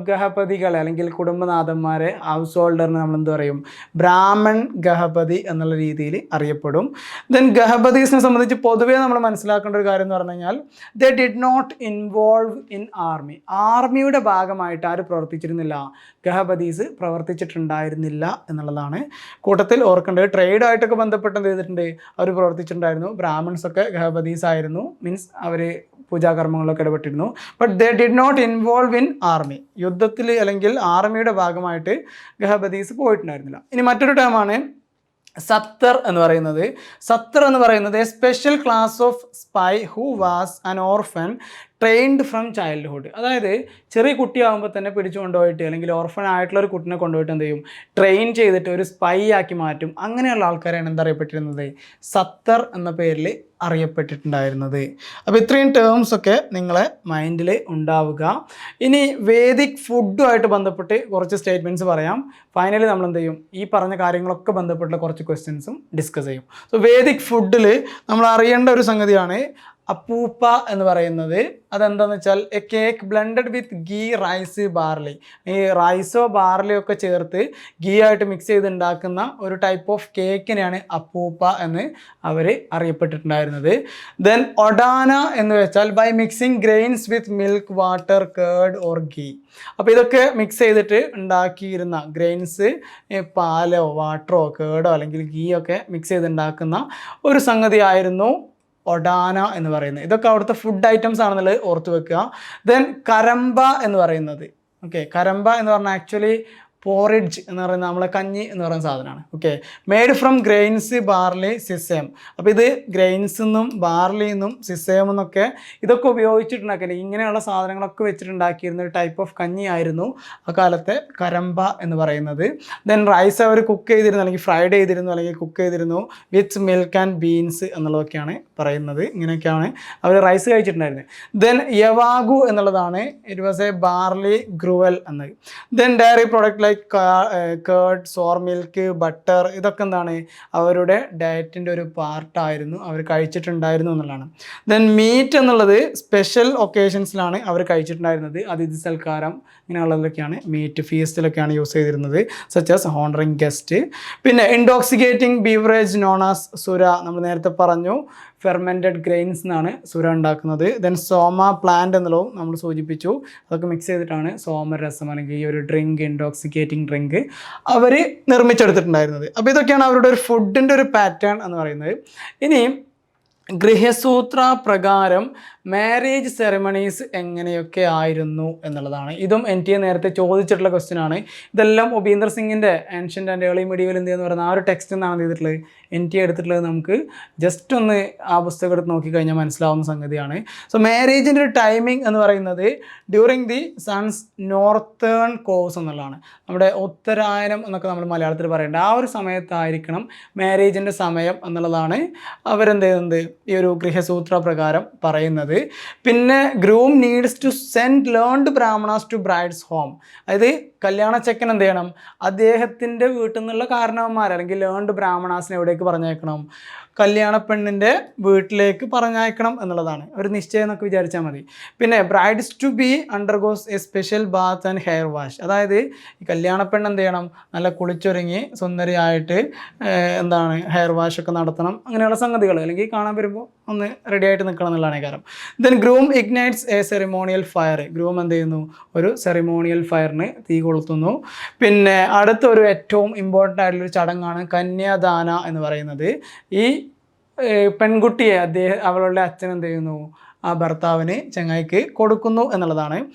ഗഹപതികളെ അല്ലെങ്കിൽ കുടുംബനാഥന്മാരെ ഹൗസ് ഹോൾഡറിന് നമ്മൾ എന്ത് പറയും? ബ്രാഹ്മൺ ഗഹപതി എന്നുള്ള രീതിയിൽ അറിയപ്പെടും. ദെൻ ഗഹപതീസിനെ സംബന്ധിച്ച് പൊതുവേ നമ്മൾ മനസ്സിലാക്കേണ്ട ഒരു കാര്യം എന്ന് പറഞ്ഞു കഴിഞ്ഞാൽ they did not involve in army ആർമിയുടെ ഭാഗമായിട്ട് ആര് പ്രവർത്തിച്ചിരുന്നില്ല? ഗഹപതീസ് പ്രവർത്തിച്ചിട്ടുണ്ടായിരുന്നില്ല എന്നുള്ളതാണ് കൂട്ടത്തിൽ ഓർക്കേണ്ടത്. ട്രേഡായിട്ടൊക്കെ ബന്ധപ്പെട്ട് എന്ത് ചെയ്തിട്ടുണ്ട്? അവർ പ്രവർത്തിച്ചിട്ടുണ്ടായിരുന്നു. ബ്രാഹ്മിൺസ് ഒക്കെ ഗഹപതീസ് ആയിരുന്നു. മീൻസ് അവർ പൂജാകർമ്മങ്ങളിലൊക്കെ ഇടപെട്ടിരുന്നു. But they did not involve in army യുദ്ധത്തിൽ അല്ലെങ്കിൽ ആർമിയുടെ ഭാഗമായിട്ട് ഗഹബദീസ് പോയിട്ടുണ്ടായിരുന്നില്ല. ഇനി മറ്റൊരു ടേമാണ് സത്തർ എന്ന് പറയുന്നത്. സത്തർ എന്ന് പറയുന്നത് a special class of spy who was an orphan trained from childhood അതായത് ചെറിയ കുട്ടിയാകുമ്പോൾ തന്നെ പിടിച്ചു കൊണ്ടുപോയിട്ട് അല്ലെങ്കിൽ ഓർഫൺ ആയിട്ടുള്ള ഒരു കുട്ടിനെ കൊണ്ടുപോയിട്ട് എന്ത് ചെയ്യും? ട്രെയിൻ ചെയ്തിട്ട് ഒരു സ്പൈ ആക്കി മാറ്റും. അങ്ങനെയുള്ള ആൾക്കാരാണ് എന്തറിയപ്പെട്ടിരുന്നത് സത്തർ എന്ന പേരിൽ അറിയപ്പെട്ടിട്ടുണ്ടായിരുന്നത്. അപ്പോൾ ഇത്രയും ടേംസ് ഒക്കെ നിങ്ങളെ മൈൻഡിൽ ഉണ്ടാവുക. ഇനി വേദിക് ഫുഡുമായിട്ട് ബന്ധപ്പെട്ട് കുറച്ച് സ്റ്റേറ്റ്മെന്റ്സ് പറയാം. ഫൈനലി നമ്മൾ എന്ത് ചെയ്യും? ഈ പറഞ്ഞ കാര്യങ്ങളൊക്കെ ബന്ധപ്പെട്ടുള്ള കുറച്ച് ക്വസ്റ്റ്യൻസും ഡിസ്കസ് ചെയ്യും. സോ വേദിക് ഫുഡിൽ നമ്മൾ അറിയേണ്ട ഒരു സംഗതിയാണ് അപ്പൂപ്പ എന്ന് പറയുന്നത് അതെന്താന്ന് വെച്ചാൽ a cake blended with ghee rice barley ഈ റൈസോ ബാർലിയോ ഒക്കെ ചേർത്ത് ഗീ ആയിട്ട് മിക്സ് ചെയ്ത് ഉണ്ടാക്കുന്ന ഒരു ടൈപ്പ് ഓഫ് കേക്കിനെയാണ് അപ്പൂപ്പ എന്ന് അവർ അറിയപ്പെട്ടിട്ടുണ്ടായിരുന്നത്. ദെൻ ഒഡാന എന്ന് വെച്ചാൽ by mixing grains with milk water curd or ghee അപ്പോൾ ഇതൊക്കെ മിക്സ് ചെയ്തിട്ട് ഉണ്ടാക്കിയിരുന്ന ഗ്രെയിൻസ് പാലോ വാട്ടറോ കേടോ അല്ലെങ്കിൽ ഗീ ഒക്കെ മിക്സ് ചെയ്ത് ഉണ്ടാക്കുന്ന ഒരു സംഗതിയായിരുന്നു ഒഡാന എന്ന് പറയുന്നത്. ഇതൊക്കെ അവിടുത്തെ ഫുഡ് ഐറ്റംസ് ആണെന്നുള്ളത് ഓർത്ത് വെക്കുക. ദെൻ കരമ്പ എന്ന് പറയുന്നത്. ഓക്കെ കരമ്പ എന്ന് പറഞ്ഞാൽ ആക്ച്വലി പോറിഡ്ജ് എന്ന് പറയുന്ന നമ്മളെ കഞ്ഞി എന്ന് പറയുന്ന സാധനമാണ്. Okay made from grains barley sesame അപ്പോൾ ഇത് ഗ്രെയിൻസ് നിന്നും ബാർലി നിന്നും സിസേം എന്നൊക്കെ ഇതൊക്കെ ഉപയോഗിച്ചിട്ടുണ്ടാക്കില്ല ഇങ്ങനെയുള്ള സാധനങ്ങളൊക്കെ വെച്ചിട്ടുണ്ടാക്കിയിരുന്ന ഒരു ടൈപ്പ് ഓഫ് കഞ്ഞി ആയിരുന്നു ആ കാലത്തെ കരമ്പ എന്ന് പറയുന്നത്. ദെൻ റൈസ് അവർ കുക്ക് ചെയ്തിരുന്നു അല്ലെങ്കിൽ ഫ്രൈഡ് ചെയ്തിരുന്നു അല്ലെങ്കിൽ കുക്ക് ചെയ്തിരുന്നു വിത്ത് മിൽക്ക് ആൻഡ് ബീൻസ് എന്നുള്ളതൊക്കെയാണ് പറയുന്നത്. ഇങ്ങനെയൊക്കെയാണ് അവർ റൈസ് കഴിച്ചിട്ടുണ്ടായിരുന്നത്. ദെൻ യവാഗു എന്നുള്ളതാണ്. It was a barley gruel എന്നത്. Then dairy product like curd sour milk butter ഇതൊക്കെ എന്താണ് അവരുടെ ഡയറ്റിന്റെ ഒരു പാർട്ടായിരുന്നു അവർ കഴിച്ചിട്ടുണ്ടായിരുന്നു എന്നുള്ളതാണ്. ദെൻ മീറ്റ് എന്നുള്ളത് സ്പെഷ്യൽ ഒക്കേഷൻസിലാണ് അവർ കഴിച്ചിട്ടുണ്ടായിരുന്നത്. അതിഥി സൽക്കാരം ഇങ്ങനെയുള്ളതൊക്കെയാണ്. മീറ്റ് ഫീസ്റ്റിലൊക്കെയാണ് യൂസ് ചെയ്തിരുന്നത്. സച്ച് ആസ് ഹോണറിങ് ഗസ്റ്റ് പിന്നെ intoxicating beverage known as sura നമ്മൾ നേരത്തെ പറഞ്ഞു. ഫെർമെന്റഡ് ഗ്രെയിൻസ് എന്നാണ് സുര ഉണ്ടാക്കുന്നത്. ദെൻ സോമ പ്ലാന്റ് എന്നുള്ളതും നമ്മൾ സൂചിപ്പിച്ചു. അതൊക്കെ മിക്സ് ചെയ്തിട്ടാണ് സോമരസം അല്ലെങ്കിൽ ഈ ഒരു ഡ്രിങ്ക് ഇൻടോക്സിക്കേറ്റിംഗ് ഡ്രിങ്ക് അവർ നിർമ്മിച്ചെടുത്തിട്ടുണ്ടായിരുന്നത്. അപ്പോൾ ഇതൊക്കെയാണ് അവരുടെ ഒരു ഫുഡിന്റെ ഒരു പാറ്റേൺ എന്ന് പറയുന്നത്. ഇനി ഗൃഹസൂത്ര പ്രകാരം മാരേജ് സെറമണീസ് എങ്ങനെയൊക്കെ ആയിരുന്നു എന്നുള്ളതാണ്. ഇതും എൻ ടി എ നേരത്തെ ചോദിച്ചിട്ടുള്ള ക്വസ്റ്റ്യൻ ആണ്. ഇതെല്ലാം ഉപീന്ദർ സിംഗിന്റെ ancient and early medieval India എന്ന് പറയുന്ന ആ ഒരു ടെക്സ്റ്റ് എന്നാണ് ചെയ്തിട്ടുള്ളത്? എൻ ടി എടുത്തിട്ടുള്ളത് നമുക്ക് ജസ്റ്റ് ഒന്ന് ആ പുസ്തകം എടുത്ത് നോക്കിക്കഴിഞ്ഞാൽ മനസ്സിലാവുന്ന സംഗതിയാണ്. സോ മാരേജിന്റെ ഒരു ടൈമിംഗ് എന്ന് പറയുന്നത് during the sun's northern course എന്നുള്ളതാണ്. നമ്മുടെ ഉത്തരായനം എന്നൊക്കെ നമ്മൾ മലയാളത്തിൽ പറയേണ്ട. ആ ഒരു സമയത്തായിരിക്കണം മാരേജിന്റെ സമയം എന്നുള്ളതാണ് അവരെന്ത് ചെയ്യുന്നത്? ഈ ഒരു ഗൃഹസൂത്ര പ്രകാരം പറയുന്നത്. പിന്നെ groom needs to send learned Brahmanas to bride's home അതായത് കല്യാണ ചെക്കൻ എന്ത് ചെയ്യണം? അദ്ദേഹത്തിന്റെ വീട്ടിൽ നിന്നുള്ള കാരണവന്മാർ അല്ലെങ്കിൽ ലേൺഡ് ബ്രാഹ്മണാസിനെ എവിടേക്ക് പറഞ്ഞേക്കണം കല്യാണ പെണ്ണിന്റെ വീട്ടിലേക്ക് പറഞ്ഞയക്കണം എന്നുള്ളതാണ്. ഒരു നിശ്ചയം എന്നൊക്കെ വിചാരിച്ചാൽ മതി. പിന്നെ brides to be undergoes a special bath and hair wash അതായത് ഈ കല്യാണ പെണ്ണ് എന്ത് ചെയ്യണം? നല്ല കുളിച്ചൊരുങ്ങി സുന്ദരിയായിട്ട് എന്താണ് ഹെയർ വാഷ് ഒക്കെ നടത്തണം. അങ്ങനെയുള്ള സംഗതികൾ അല്ലെങ്കിൽ കാണാൻ വരുമ്പോൾ ഒന്ന് റെഡി ആയിട്ട് നിൽക്കണം എന്നുള്ളതാണ് കാരണം then groom ignites a ceremonial fire groom എന്ത് ചെയ്യുന്നു? ഒരു സെറിമോണിയൽ ഫയറിന് തീ കൊളുത്തുന്നു. പിന്നെ അടുത്ത ഒരു ഏറ്റവും ഇമ്പോർട്ടന്റ് ആയിട്ടുള്ളൊരു ചടങ്ങാണ് കന്യാദാന എന്ന് പറയുന്നത്. ഈ പെൺകുട്ടിയെ അദ്ദേഹം അവളുടെ അച്ഛൻ എന്ത് ചെയ്യുന്നു? ആ ഭർത്താവിന് ചങ്ങായിക്ക് കൊടുക്കുന്നു എന്നുള്ളതാണ്.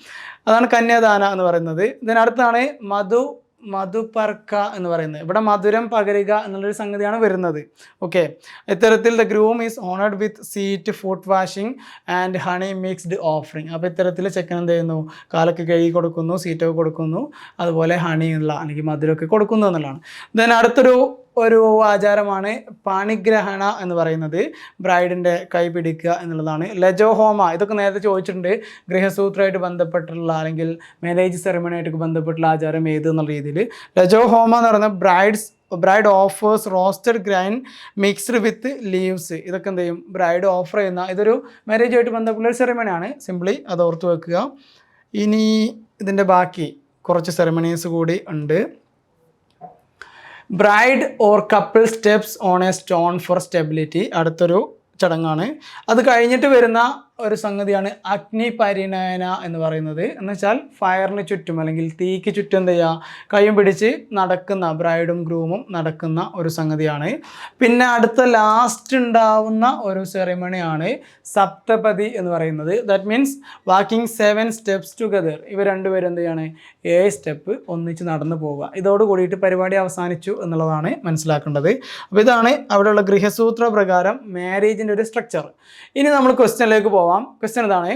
അതാണ് കന്യാദാന എന്ന് പറയുന്നത്. ഇതിനടുത്താണ് മധു മധുപർക്ക എന്ന് പറയുന്നത്. ഇവിടെ മധുരം പകരുക എന്നുള്ളൊരു സംഗതിയാണ് വരുന്നത്. ഓക്കെ. ഇത്തരത്തിൽ the groom is honoured with seat foot washing and honey mixed offering അപ്പോൾ ഇത്തരത്തിൽ ചെക്കൻ എന്ത് ചെയ്യുന്നു? കാലൊക്കെ കഴുകി കൊടുക്കുന്നു സീറ്റൊക്കെ കൊടുക്കുന്നു. അതുപോലെ ഹണി ഉള്ള അല്ലെങ്കിൽ മധുരമൊക്കെ കൊടുക്കുന്നു എന്നുള്ളതാണ്. ദെൻ അടുത്തൊരു ഒരു ആചാരമാണ് പാണിഗ്രഹണ എന്ന് പറയുന്നത്. ബ്രൈഡിന്റെ കൈ പിടിക്കുക എന്നുള്ളതാണ്. ലജോഹോമ ഇതൊക്കെ നേരത്തെ ചോദിച്ചിട്ടുണ്ട്. ഗൃഹസൂത്രമായിട്ട് ബന്ധപ്പെട്ടുള്ള അല്ലെങ്കിൽ മാരേജ് സെറിമണി ആയിട്ട് ബന്ധപ്പെട്ടുള്ള ആചാരം ഏത് എന്നുള്ള രീതിയിൽ. ലജോഹോമ എന്ന് പറയുന്നത് brides bride offers roasted grain mixed with leaves. ഇതൊക്കെ എന്ത് ചെയ്യും? ബ്രൈഡ് ഓഫർ ചെയ്യുന്ന ഇതൊരു മാരേജുമായിട്ട് ബന്ധപ്പെട്ട ഒരു സെറിമണിയാണ് സിംപ്ലി അത് ഓർത്ത് വെക്കുക. ഇനി ഇതിന്റെ ബാക്കി കുറച്ച് സെറിമണീസ് കൂടി ഉണ്ട്. Bride or couple steps on a stone for stability അടുത്തൊരു ചടങ്ങാണ്. അത് കഴിഞ്ഞിട്ട് വരുന്ന ഒരു സംഗതിയാണ് അഗ്നി പരിണയന എന്ന് പറയുന്നത്. എന്ന് വെച്ചാൽ ഫയറിന് ചുറ്റും അല്ലെങ്കിൽ തീക്ക് ചുറ്റും എന്ത് ചെയ്യുക കൈയും പിടിച്ച് നടക്കുന്ന ബ്രൈഡും ഗ്രൂമും നടക്കുന്ന ഒരു സംഗതിയാണ്. പിന്നെ അടുത്ത ലാസ്റ്റ് ഉണ്ടാവുന്ന ഒരു സെറിമണിയാണ് സപ്തപതി എന്ന് പറയുന്നത്. That means walking seven steps together ഇവർ രണ്ടുപേരും എന്ത് ചെയ്യാണ്? ഏഴ് സ്റ്റെപ്പ് ഒന്നിച്ച് നടന്നു പോവുക. ഇതോട് കൂടിയിട്ട് പരിപാടി അവസാനിച്ചു എന്നുള്ളതാണ് മനസ്സിലാക്കേണ്ടത്. അപ്പോൾ ഇതാണ് അവിടെയുള്ള ഗൃഹസൂത്ര പ്രകാരം മാരേജിന്റെ ഒരു സ്ട്രക്ചർ ഇനി നമ്മൾ ക്വസ്റ്റ്യനിലേക്ക് പോവാം. ക്വസ്റ്റ്യൻ ഇതാണ്.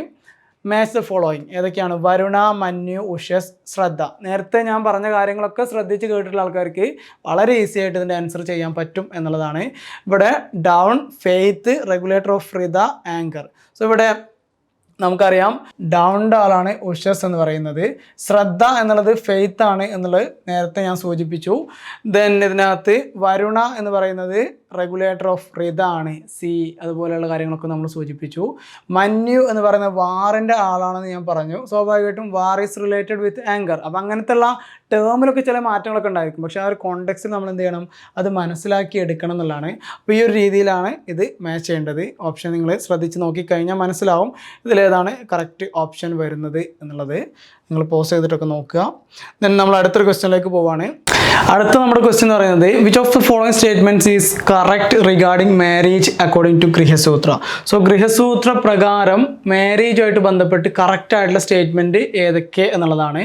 മാച്ച് ഫോളോയിങ് ഏതൊക്കെയാണ്? വരുണ മഞ്ഞു ഉഷസ് ശ്രദ്ധ. നേരത്തെ ഞാൻ പറഞ്ഞ കാര്യങ്ങളൊക്കെ ശ്രദ്ധിച്ച് കേട്ടിട്ടുള്ള ആൾക്കാർക്ക് വളരെ ഈസി ആയിട്ട് ഇതിന്റെ ആൻസർ ചെയ്യാൻ പറ്റും എന്നുള്ളതാണ്. ഇവിടെ ഡൗൺ ഫെയ്ത്ത് റെഗുലേറ്റർ ഓഫ് ഫ്രിത ആങ്കർ സോ ഇവിടെ നമുക്കറിയാം. ഡൗൺ ഡാലാണ് ഉഷസ് എന്ന് പറയുന്നത്. ശ്രദ്ധ എന്നുള്ളത് ഫെയ്ത്ത് ആണ് എന്നുള്ളത് നേരത്തെ ഞാൻ സൂചിപ്പിച്ചു. ദെൻ ഇതിനകത്ത് വരുണ എന്ന് പറയുന്നത് റെഗുലേറ്റർ ഓഫ് റിത ആണ്. സി അതുപോലെയുള്ള കാര്യങ്ങളൊക്കെ നമ്മൾ സൂചിപ്പിച്ചു. മഞ്ഞു എന്ന് പറയുന്ന വാറിന്റെ ആളാണെന്ന് ഞാൻ പറഞ്ഞു. സ്വാഭാവികമായിട്ടും war is related with anger അപ്പം അങ്ങനത്തെ ഉള്ള ടേമിലൊക്കെ ചില മാറ്റങ്ങളൊക്കെ ഉണ്ടായിരിക്കും. പക്ഷേ ആ ഒരു കോണ്ടെക്സ്റ്റിൽ നമ്മൾ എന്ത് ചെയ്യണം? അത് മനസ്സിലാക്കി എടുക്കണം എന്നുള്ളതാണ്. അപ്പോൾ ഈ ഒരു രീതിയിലാണ് ഇത് മാച്ച് ചെയ്യേണ്ടത്. ഓപ്ഷൻ നിങ്ങൾ ശ്രദ്ധിച്ച് നോക്കിക്കഴിഞ്ഞാൽ മനസ്സിലാവും ഇതിലേതാണ് കറക്റ്റ് ഓപ്ഷൻ വരുന്നത് എന്നുള്ളത്. നിങ്ങൾ പോസ് ചെയ്തിട്ടൊക്കെ നോക്കുക. ദെൻ നമ്മൾ അടുത്തൊരു ക്വസ്റ്റ്യനിലേക്ക് പോവാണ്. അടുത്ത നമ്മുടെ ക്വസ്റ്റ്യൻ എന്ന് പറയുന്നത് which of the following statements is correct regarding marriage according to Grihasutra so Grihasutra പ്രകാരം മാരേജുമായിട്ട് ബന്ധപ്പെട്ട് കറക്റ്റ് ആയിട്ടുള്ള സ്റ്റേറ്റ്മെന്റ് ഏതൊക്കെ എന്നുള്ളതാണ്.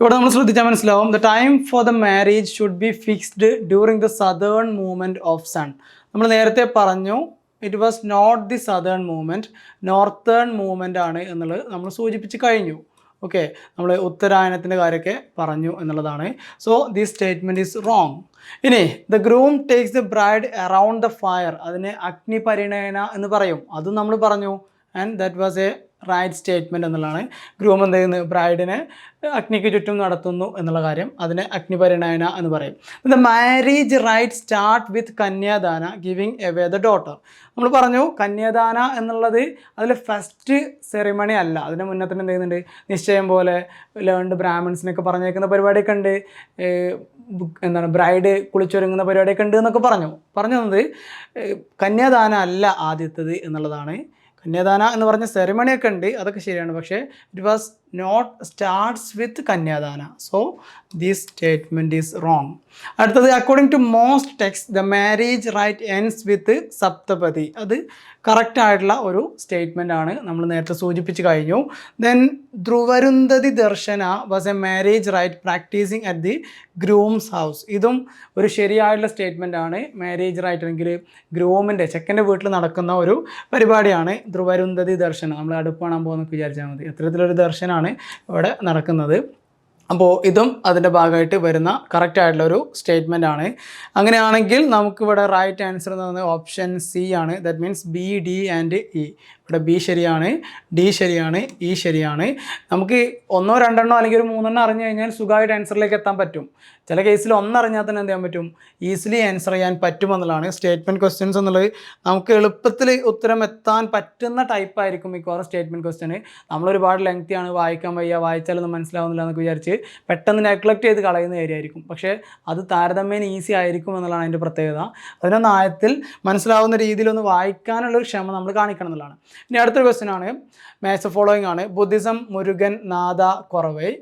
ഇവിടെ നമ്മൾ ശ്രദ്ധിച്ചാൽ മനസ്സിലാവും the time for the marriage should be fixed during the southern movement of sun നമ്മൾ നേരത്തെ പറഞ്ഞു it was not the southern movement northern movement ആണ് എന്നുള്ളത് നമ്മൾ സൂചിപ്പിച്ച് കഴിഞ്ഞു. ഓക്കെ നമ്മൾ ഉത്തരായനത്തിന്റെ കാര്യമൊക്കെ പറഞ്ഞു എന്നുള്ളതാണ്. So this statement is wrong ഇനി the groom takes the bride around the fire അതിനെ അഗ്നി പരിണയന എന്ന് പറയും. അതും നമ്മൾ പറഞ്ഞു. And that was a right statement എന്നുള്ളതാണ്. ഗ്രൂം എന്ത് ചെയ്യുന്നു? ബ്രൈഡിനെ അഗ്നിക്ക് ചുറ്റും നടത്തുന്നു എന്നുള്ള കാര്യം. അതിനെ അഗ്നിപരിണയന എന്ന് പറയും. The marriage rite start with കന്യാദാന giving away the daughter നമ്മൾ പറഞ്ഞു കന്യാദാന എന്നുള്ളത് അതിൽ ഫസ്റ്റ് സെറിമണി അല്ല. അതിന് മുന്നേ തന്നെ എന്ത് ചെയ്യുന്നുണ്ട്? നിശ്ചയം പോലെ ലേൺഡ് ബ്രാഹ്മിൺസിനൊക്കെ പറഞ്ഞേക്കുന്ന പരിപാടിയൊക്കെ ഉണ്ട്. എന്താണ് ബ്രൈഡ് കുളിച്ചൊരുങ്ങുന്ന പരിപാടിയൊക്കെ ഉണ്ട് എന്നൊക്കെ പറഞ്ഞു. പറഞ്ഞു തന്നത് കന്യാദാന അല്ല ആദ്യത്തത് എന്നുള്ളതാണ്. കന്യാദാന എന്ന് പറഞ്ഞ സെറിമണിയൊക്കെ ഉണ്ട്. അതൊക്കെ ശരിയാണ്. പക്ഷേ it was not starts with കന്യാദാന so these statement is wrong അടുത്തത് according to most text the marriage rite ends with Saptapadi അത് കറക്റ്റായിട്ടുള്ള ഒരു സ്റ്റേറ്റ്മെന്റ് ആണ്. നമ്മൾ നേരത്തെ സൂചിപ്പിച്ച് കഴിഞ്ഞു. Then ധ്രുവരുന്ധതി Darshana was a marriage rite practising at the groom's house ഇതും ഒരു ശരിയായിട്ടുള്ള സ്റ്റേറ്റ്മെന്റ് ആണ്. മാരേജ് റൈറ്റ് അല്ലെങ്കിൽ ഗ്രൂമിന്റെ ചെക്കന്റെ വീട്ടിൽ നടക്കുന്ന ഒരു പരിപാടിയാണ് ധ്രുവരുന്ധതി ദർശനം നമ്മൾ അടുപ്പാണാൻ പോകുന്നൊക്കെ വിചാരിച്ചാൽ മതി. അത്തരത്തിലൊരു ദർശനമാണ് ഇവിടെ നടക്കുന്നത്. അപ്പോൾ ഇതും അതിന്റെ ഭാഗമായിട്ട് വരുന്ന കറക്റ്റ് ആയിട്ടുള്ള ഒരു സ്റ്റേറ്റ്മെന്റ് ആണ്. അങ്ങനെയാണെങ്കിൽ നമുക്കിവിടെ റൈറ്റ് ആൻസർ എന്ന് പറയുന്നത് ഓപ്ഷൻ സി ആണ്. That means B D and E ഇവിടെ ബി ശരിയാണ് ഡി ശരിയാണ് ഇ ശരിയാണ്. നമുക്ക് ഒന്നോ രണ്ടെണ്ണോ അല്ലെങ്കിൽ ഒരു മൂന്നെണ്ണം അറിഞ്ഞു കഴിഞ്ഞാൽ സുഖമായിട്ട് ആൻസറിലേക്ക് എത്താൻ പറ്റും. ചില കേസിൽ ഒന്നറിഞ്ഞാൽ തന്നെ എന്ത് ചെയ്യാൻ പറ്റും? ഈസിലി ആൻസർ ചെയ്യാൻ പറ്റുമെന്നുള്ളതാണ് സ്റ്റേറ്റ്മെന്റ് ക്വസ്റ്റ്യൻസ് എന്നുള്ളത് നമുക്ക് എളുപ്പത്തിൽ ഉത്തരം എത്താൻ പറ്റുന്ന ടൈപ്പ് ആയിരിക്കും മിക്കവാറും സ്റ്റേറ്റ്മെന്റ് ക്വസ്റ്റ്യൻ നമ്മളൊരുപാട് ലെങ്തി ആണ്. വായിക്കാൻ വയ്യ വായിച്ചാലൊന്നും മനസ്സിലാവുന്നില്ല എന്നൊക്കെ വിചാരിച്ച് പെട്ടെന്ന് നെഗ്ലക്ട് ചെയ്ത് കളയുന്ന ഏരിയ ആയിരിക്കും. പക്ഷേ അത് താരതമ്യേന ഈസി ആയിരിക്കും എന്നുള്ളതാണ് അതിന്റെ പ്രത്യേകത. അതിനൊന്ന് ആയത്തിൽ മനസ്സിലാവുന്ന രീതിയിലൊന്ന് വായിക്കാനുള്ളൊരു ക്ഷമ നമ്മൾ കാണിക്കണം എന്നുള്ളതാണ്. ഇനി അടുത്തൊരു ക്വസ്റ്റ്യൻ ആണ്. മാത്സ് ഫോളോയിങ് ആണ്. ബുദ്ധിസം മുരുകൻ നാദ കുറവൈ.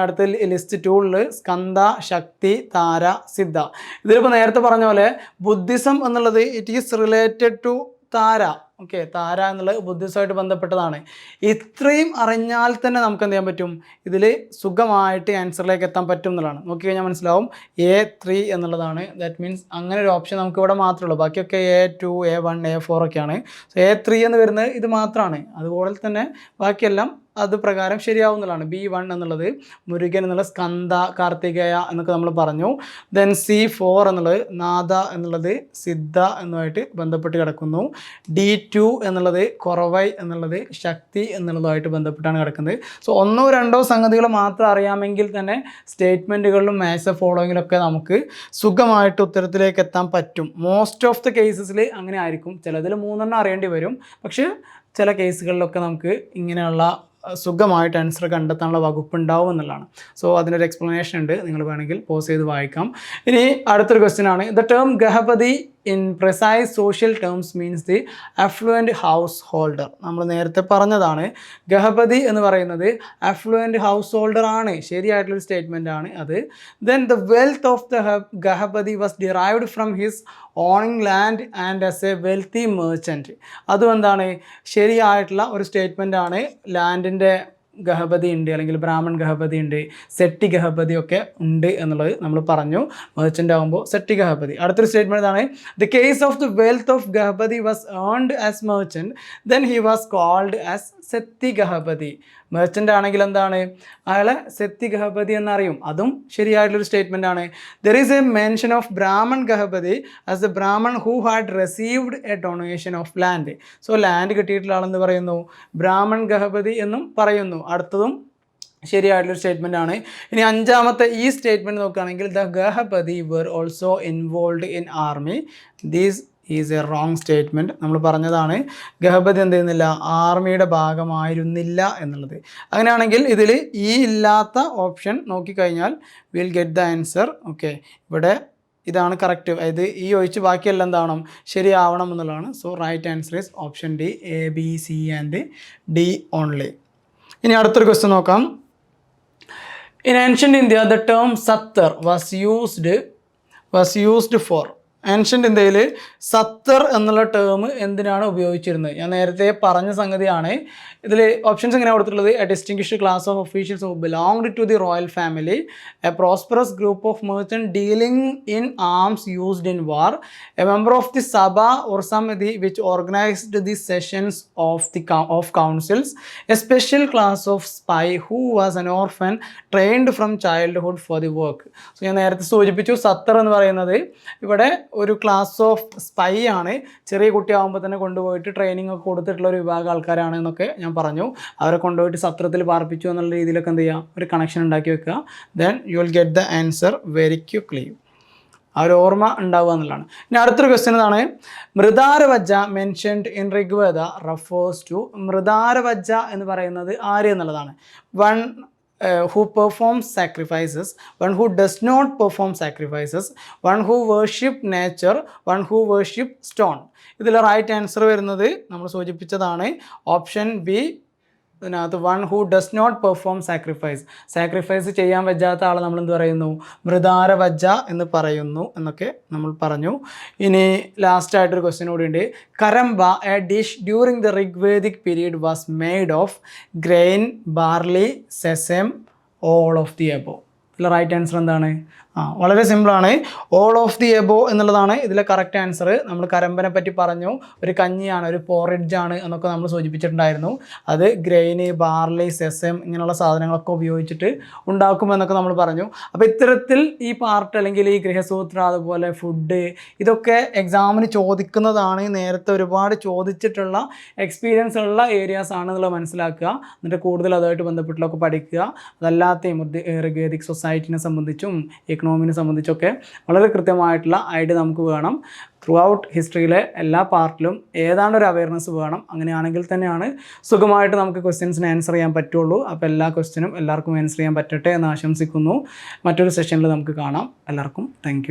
അടുത്ത ലിസ്റ്റ് ടൂളിൽ സ്കന്ദ ശക്തി താര സിദ്ധ. ഇതിലിപ്പോൾ നേരത്തെ പറഞ്ഞ പോലെ ബുദ്ധിസം എന്നുള്ളത് it is related to Tara. Okay Tara എന്നുള്ളത് ബുദ്ധിസമായിട്ട് ബന്ധപ്പെട്ടതാണ്. ഇത്രയും അറിഞ്ഞാൽ തന്നെ നമുക്ക് എന്ത് ചെയ്യാൻ പറ്റും? ഇതിൽ സുഖമായിട്ട് ആൻസറിലേക്ക് എത്താൻ പറ്റും എന്നുള്ളതാണ്. നോക്കി കഴിഞ്ഞാൽ മനസ്സിലാവും. എ ത്രീ എന്നുള്ളതാണ്. ദാറ്റ് മീൻസ് അങ്ങനെ ഒരു ഓപ്ഷൻ നമുക്ക് ഇവിടെ മാത്രമേ ഉള്ളൂ. ബാക്കിയൊക്കെ A two A one A four ഒക്കെയാണ്. സോ എ ത്രീ എന്ന് വരുന്നത് ഇത് മാത്രമാണ്. അതുപോലെ തന്നെ ബാക്കിയെല്ലാം അത് പ്രകാരം ശരിയാവുന്നതാണ്. ബി വൺ എന്നുള്ളത് മുരുകൻ എന്നുള്ള സ്കന്ദ കാർത്തികേയ എന്നൊക്കെ നമ്മൾ പറഞ്ഞു. ദെൻ സി ഫോർ എന്നുള്ളത് നാദ എന്നുള്ളത് സിദ്ധ എന്നുമായിട്ട് ബന്ധപ്പെട്ട് കിടക്കുന്നു. ഡി ടു എന്നുള്ളത് കുറവൈ എന്നുള്ളത് ശക്തി എന്നുള്ളതുമായിട്ട് ബന്ധപ്പെട്ടാണ് കിടക്കുന്നത്. സോ ഒന്നോ രണ്ടോ സംഗതികൾ മാത്രം അറിയാമെങ്കിൽ തന്നെ സ്റ്റേറ്റ്മെന്റുകളിലും മാത്സ് ഫോളോയിങ്ങിലൊക്കെ നമുക്ക് സുഖമായിട്ട് ഉത്തരത്തിലേക്ക് എത്താൻ പറ്റും. മോസ്റ്റ് ഓഫ് ദ കേസസിൽ അങ്ങനെ ആയിരിക്കും. ചിലതിൽ മൂന്നെണ്ണം അറിയേണ്ടി വരും. പക്ഷേ ചില കേസുകളിലൊക്കെ നമുക്ക് ഇങ്ങനെയുള്ള സുഖമായിട്ട് ആൻസർ കണ്ടെത്താനുള്ള വകുപ്പ് ഉണ്ടാവും എന്നുള്ളതാണ്. സോ അതിനൊരു എക്സ്പ്ലനേഷൻ ഉണ്ട്. നിങ്ങൾ വേണമെങ്കിൽ പോസ് ചെയ്ത് വായിക്കാം. ഇനി അടുത്തൊരു ക്വസ്റ്റ്യൻ ആണ്. The term gahapati in precise social terms means the affluent householder നമ്മൾ നേരത്തെ പറഞ്ഞതാണ് ഗഹപതി എന്ന് പറയുന്നത് അഫ്ലുവന്റ് ഹൗസ് ഹോൾഡർ ആണ് ശരിയായിട്ടുള്ളൊരു സ്റ്റേറ്റ്മെന്റ് ആണ് അത്. Then the wealth of the gahapati was derived from his owning land and as a wealthy merchant അതും എന്താണ്? ശരിയായിട്ടുള്ള ഒരു സ്റ്റേറ്റ്മെന്റ് ആണ്. ലാൻഡിന്റെ ഗഹപതി ഉണ്ട് അല്ലെങ്കിൽ ബ്രാഹ്മൺ ഗഹപതി ഉണ്ട് സെട്ടി ഗഹപതി ഒക്കെ ഉണ്ട് എന്നുള്ളത് നമ്മൾ പറഞ്ഞു. മെർച്ചന്റ് ആകുമ്പോൾ സെട്ടി ഗഹപതി. അടുത്തൊരു സ്റ്റേറ്റ്മെന്റ് ആണ് the case of the wealth of gahapati was earned as merchant then he was called as setthi gahapati. Merchant ആണെങ്കിൽ എന്താണ്? അയാളെ സെത്തി ഗഹപതി എന്നറിയും. അതും ശരിയായിട്ടുള്ളൊരു സ്റ്റേറ്റ്മെന്റ് ആണ്. There is a mention of Brahman gahapati as a Brahman who had received a donation of land so land കിട്ടിയിട്ടുള്ള ആളെന്ന് പറയുന്നു? ബ്രാഹ്മൺ ഗഹപതി എന്നും പറയുന്നു. അടുത്തതും ശരിയായിട്ടുള്ളൊരു സ്റ്റേറ്റ്മെന്റ് ആണ്. ഇനി അഞ്ചാമത്തെ ഈ സ്റ്റേറ്റ്മെന്റ് നോക്കുകയാണെങ്കിൽ the gahapati were also involve in army these is a wrong statement നമ്മൾ പറഞ്ഞതാണ് ഗഹപതി എന്ത് ചെയ്യുന്നില്ല? ആർമിയുടെ ഭാഗമായിരുന്നില്ല എന്നുള്ളത്. അങ്ങനെയാണെങ്കിൽ ഇതിൽ ഈ ഇല്ലാത്ത ഓപ്ഷൻ നോക്കിക്കഴിഞ്ഞാൽ will get the answer okay ഇവിടെ ഇതാണ് കറക്റ്റ് അതായത് ഈ ഒഴിച്ച് ബാക്കിയെല്ലാം എന്താണോ ശരിയാവണം എന്നുള്ളതാണ്. So right answer is option D A B C and D only ഇനി അടുത്തൊരു ക്വസ്റ്റ്യൻ നോക്കാം. In ancient India the term Sathar was used was used for ancient ഇന്ത്യയിൽ സത്തർ എന്നുള്ള ടേം എന്തിനാണ് ഉപയോഗിച്ചിരുന്നത്? ഞാൻ നേരത്തെ പറഞ്ഞ സംഗതിയാണ്. ഇതിൽ ഓപ്ഷൻസ് എങ്ങനെ കൊടുത്തിട്ടുള്ളത്? A distinguished class of officials who belonged to the royal family a prosperous group of merchant dealing in arms used in war a member of the സഭ ഓർ സമിതി which organised the sessions of the of councils a special class of spy who was an orphan trained from childhood for the work so ഞാൻ നേരത്തെ സൂചിപ്പിച്ചു സത്തർ എന്ന് പറയുന്നത്. ഇവിടെ ഒരു class of spy ആണ്. ചെറിയ കുട്ടിയാകുമ്പോൾ തന്നെ കൊണ്ടുപോയിട്ട് ട്രെയിനിങ് ഒക്കെ കൊടുത്തിട്ടുള്ള ഒരു വിഭാഗം ആൾക്കാരാണ് എന്നൊക്കെ ഞാൻ പറഞ്ഞു. അവരെ കൊണ്ടുപോയിട്ട് സത്രത്തിൽ പാർപ്പിച്ചു എന്നുള്ള രീതിയിലൊക്കെ എന്ത് ചെയ്യുക ഒരു കണക്ഷൻ ഉണ്ടാക്കി വെക്കുക. Then you will get the answer very quickly ആ ഒരു ഓർമ്മ ഉണ്ടാവുക എന്നുള്ളതാണ്. ഇനി അടുത്തൊരു ക്വസ്റ്റ്യൻ ഇതാണ്. മൃദാരവജ്ജ mentioned in Rigveda refers to മൃദാരവജ്ജ എന്ന് പറയുന്നത് ആര് എന്നുള്ളതാണ്. One who performs sacrifices one who does not perform sacrifices one who worship nature one who worship stone ഇതിൽ റൈറ്റ് ആൻസർ വരുന്നത് നമ്മൾ സൂചിപ്പിച്ചതാണ് ഓപ്ഷൻ ബി ഇതിനകത്ത് one who does not perform sacrifice sacrifice ചെയ്യാൻ പറ്റാത്ത ആളെ നമ്മൾ എന്ത് പറയുന്നു? മൃദാര വജ്ജ എന്ന് പറയുന്നു എന്നൊക്കെ നമ്മൾ പറഞ്ഞു. ഇനി ലാസ്റ്റായിട്ടൊരു ക്വസ്റ്റ്യൻ കൂടി ഉണ്ട്. കരംബ a dish during the Rigvedic period was made of grain barley sesame all of the above ഇതിൽ റൈറ്റ് ആൻസർ എന്താണ്? ആ വളരെ സിമ്പിളാണ് ഓൾ ഓഫ് ദി എബോ എന്നുള്ളതാണ് ഇതിലെ കറക്റ്റ് ആൻസർ നമ്മൾ കരമ്പനെ പറ്റി പറഞ്ഞു. ഒരു കഞ്ഞിയാണ് ഒരു പോറിഡ്ജ് ആണ് എന്നൊക്കെ നമ്മൾ സൂചിപ്പിച്ചിട്ടുണ്ടായിരുന്നു. അത് ഗ്രെയിന് ബാർലി സെസം ഇങ്ങനെയുള്ള സാധനങ്ങളൊക്കെ ഉപയോഗിച്ചിട്ട് ഉണ്ടാക്കുമെന്നൊക്കെ നമ്മൾ പറഞ്ഞു. അപ്പോൾ ഇത്തരത്തിൽ ഈ പാർട്ട് അല്ലെങ്കിൽ ഈ ഗൃഹസൂത്ര അതുപോലെ ഫുഡ് ഇതൊക്കെ എക്സാമിന് ചോദിക്കുന്നതാണ്. നേരത്തെ ഒരുപാട് ചോദിച്ചിട്ടുള്ള എക്സ്പീരിയൻസ് ഉള്ള ഏരിയാസ് ആണെന്നുള്ളത് മനസ്സിലാക്കുക. എന്നിട്ട് കൂടുതൽ അതുമായിട്ട് ബന്ധപ്പെട്ടുള്ളതൊക്കെ പഠിക്കുക. അതല്ലാത്തയും ഋഗ്വേദിക് സൊസൈറ്റിനെ സംബന്ധിച്ചും എക്കണോമിനെ സംബന്ധിച്ചൊക്കെ വളരെ കൃത്യമായിട്ടുള്ള ഐഡിയ നമുക്ക് വേണം. ത്രൂ ഔട്ട് ഹിസ്റ്ററിയിലെ എല്ലാ പാർട്ടിലും ഏതാണ്ട് ഒരു അവയർനെസ് വേണം. അങ്ങനെയാണെങ്കിൽ തന്നെയാണ് സുഖമായിട്ട് നമുക്ക് ക്വസ്റ്റ്യൻസിന് ആൻസർ ചെയ്യാൻ പറ്റുള്ളൂ. അപ്പോൾ എല്ലാ ക്വസ്റ്റ്യനും എല്ലാവർക്കും ആൻസർ ചെയ്യാൻ പറ്റട്ടെ എന്ന് ആശംസിക്കുന്നു. മറ്റൊരു സെഷനിൽ നമുക്ക് കാണാം. എല്ലാവർക്കും താങ്ക്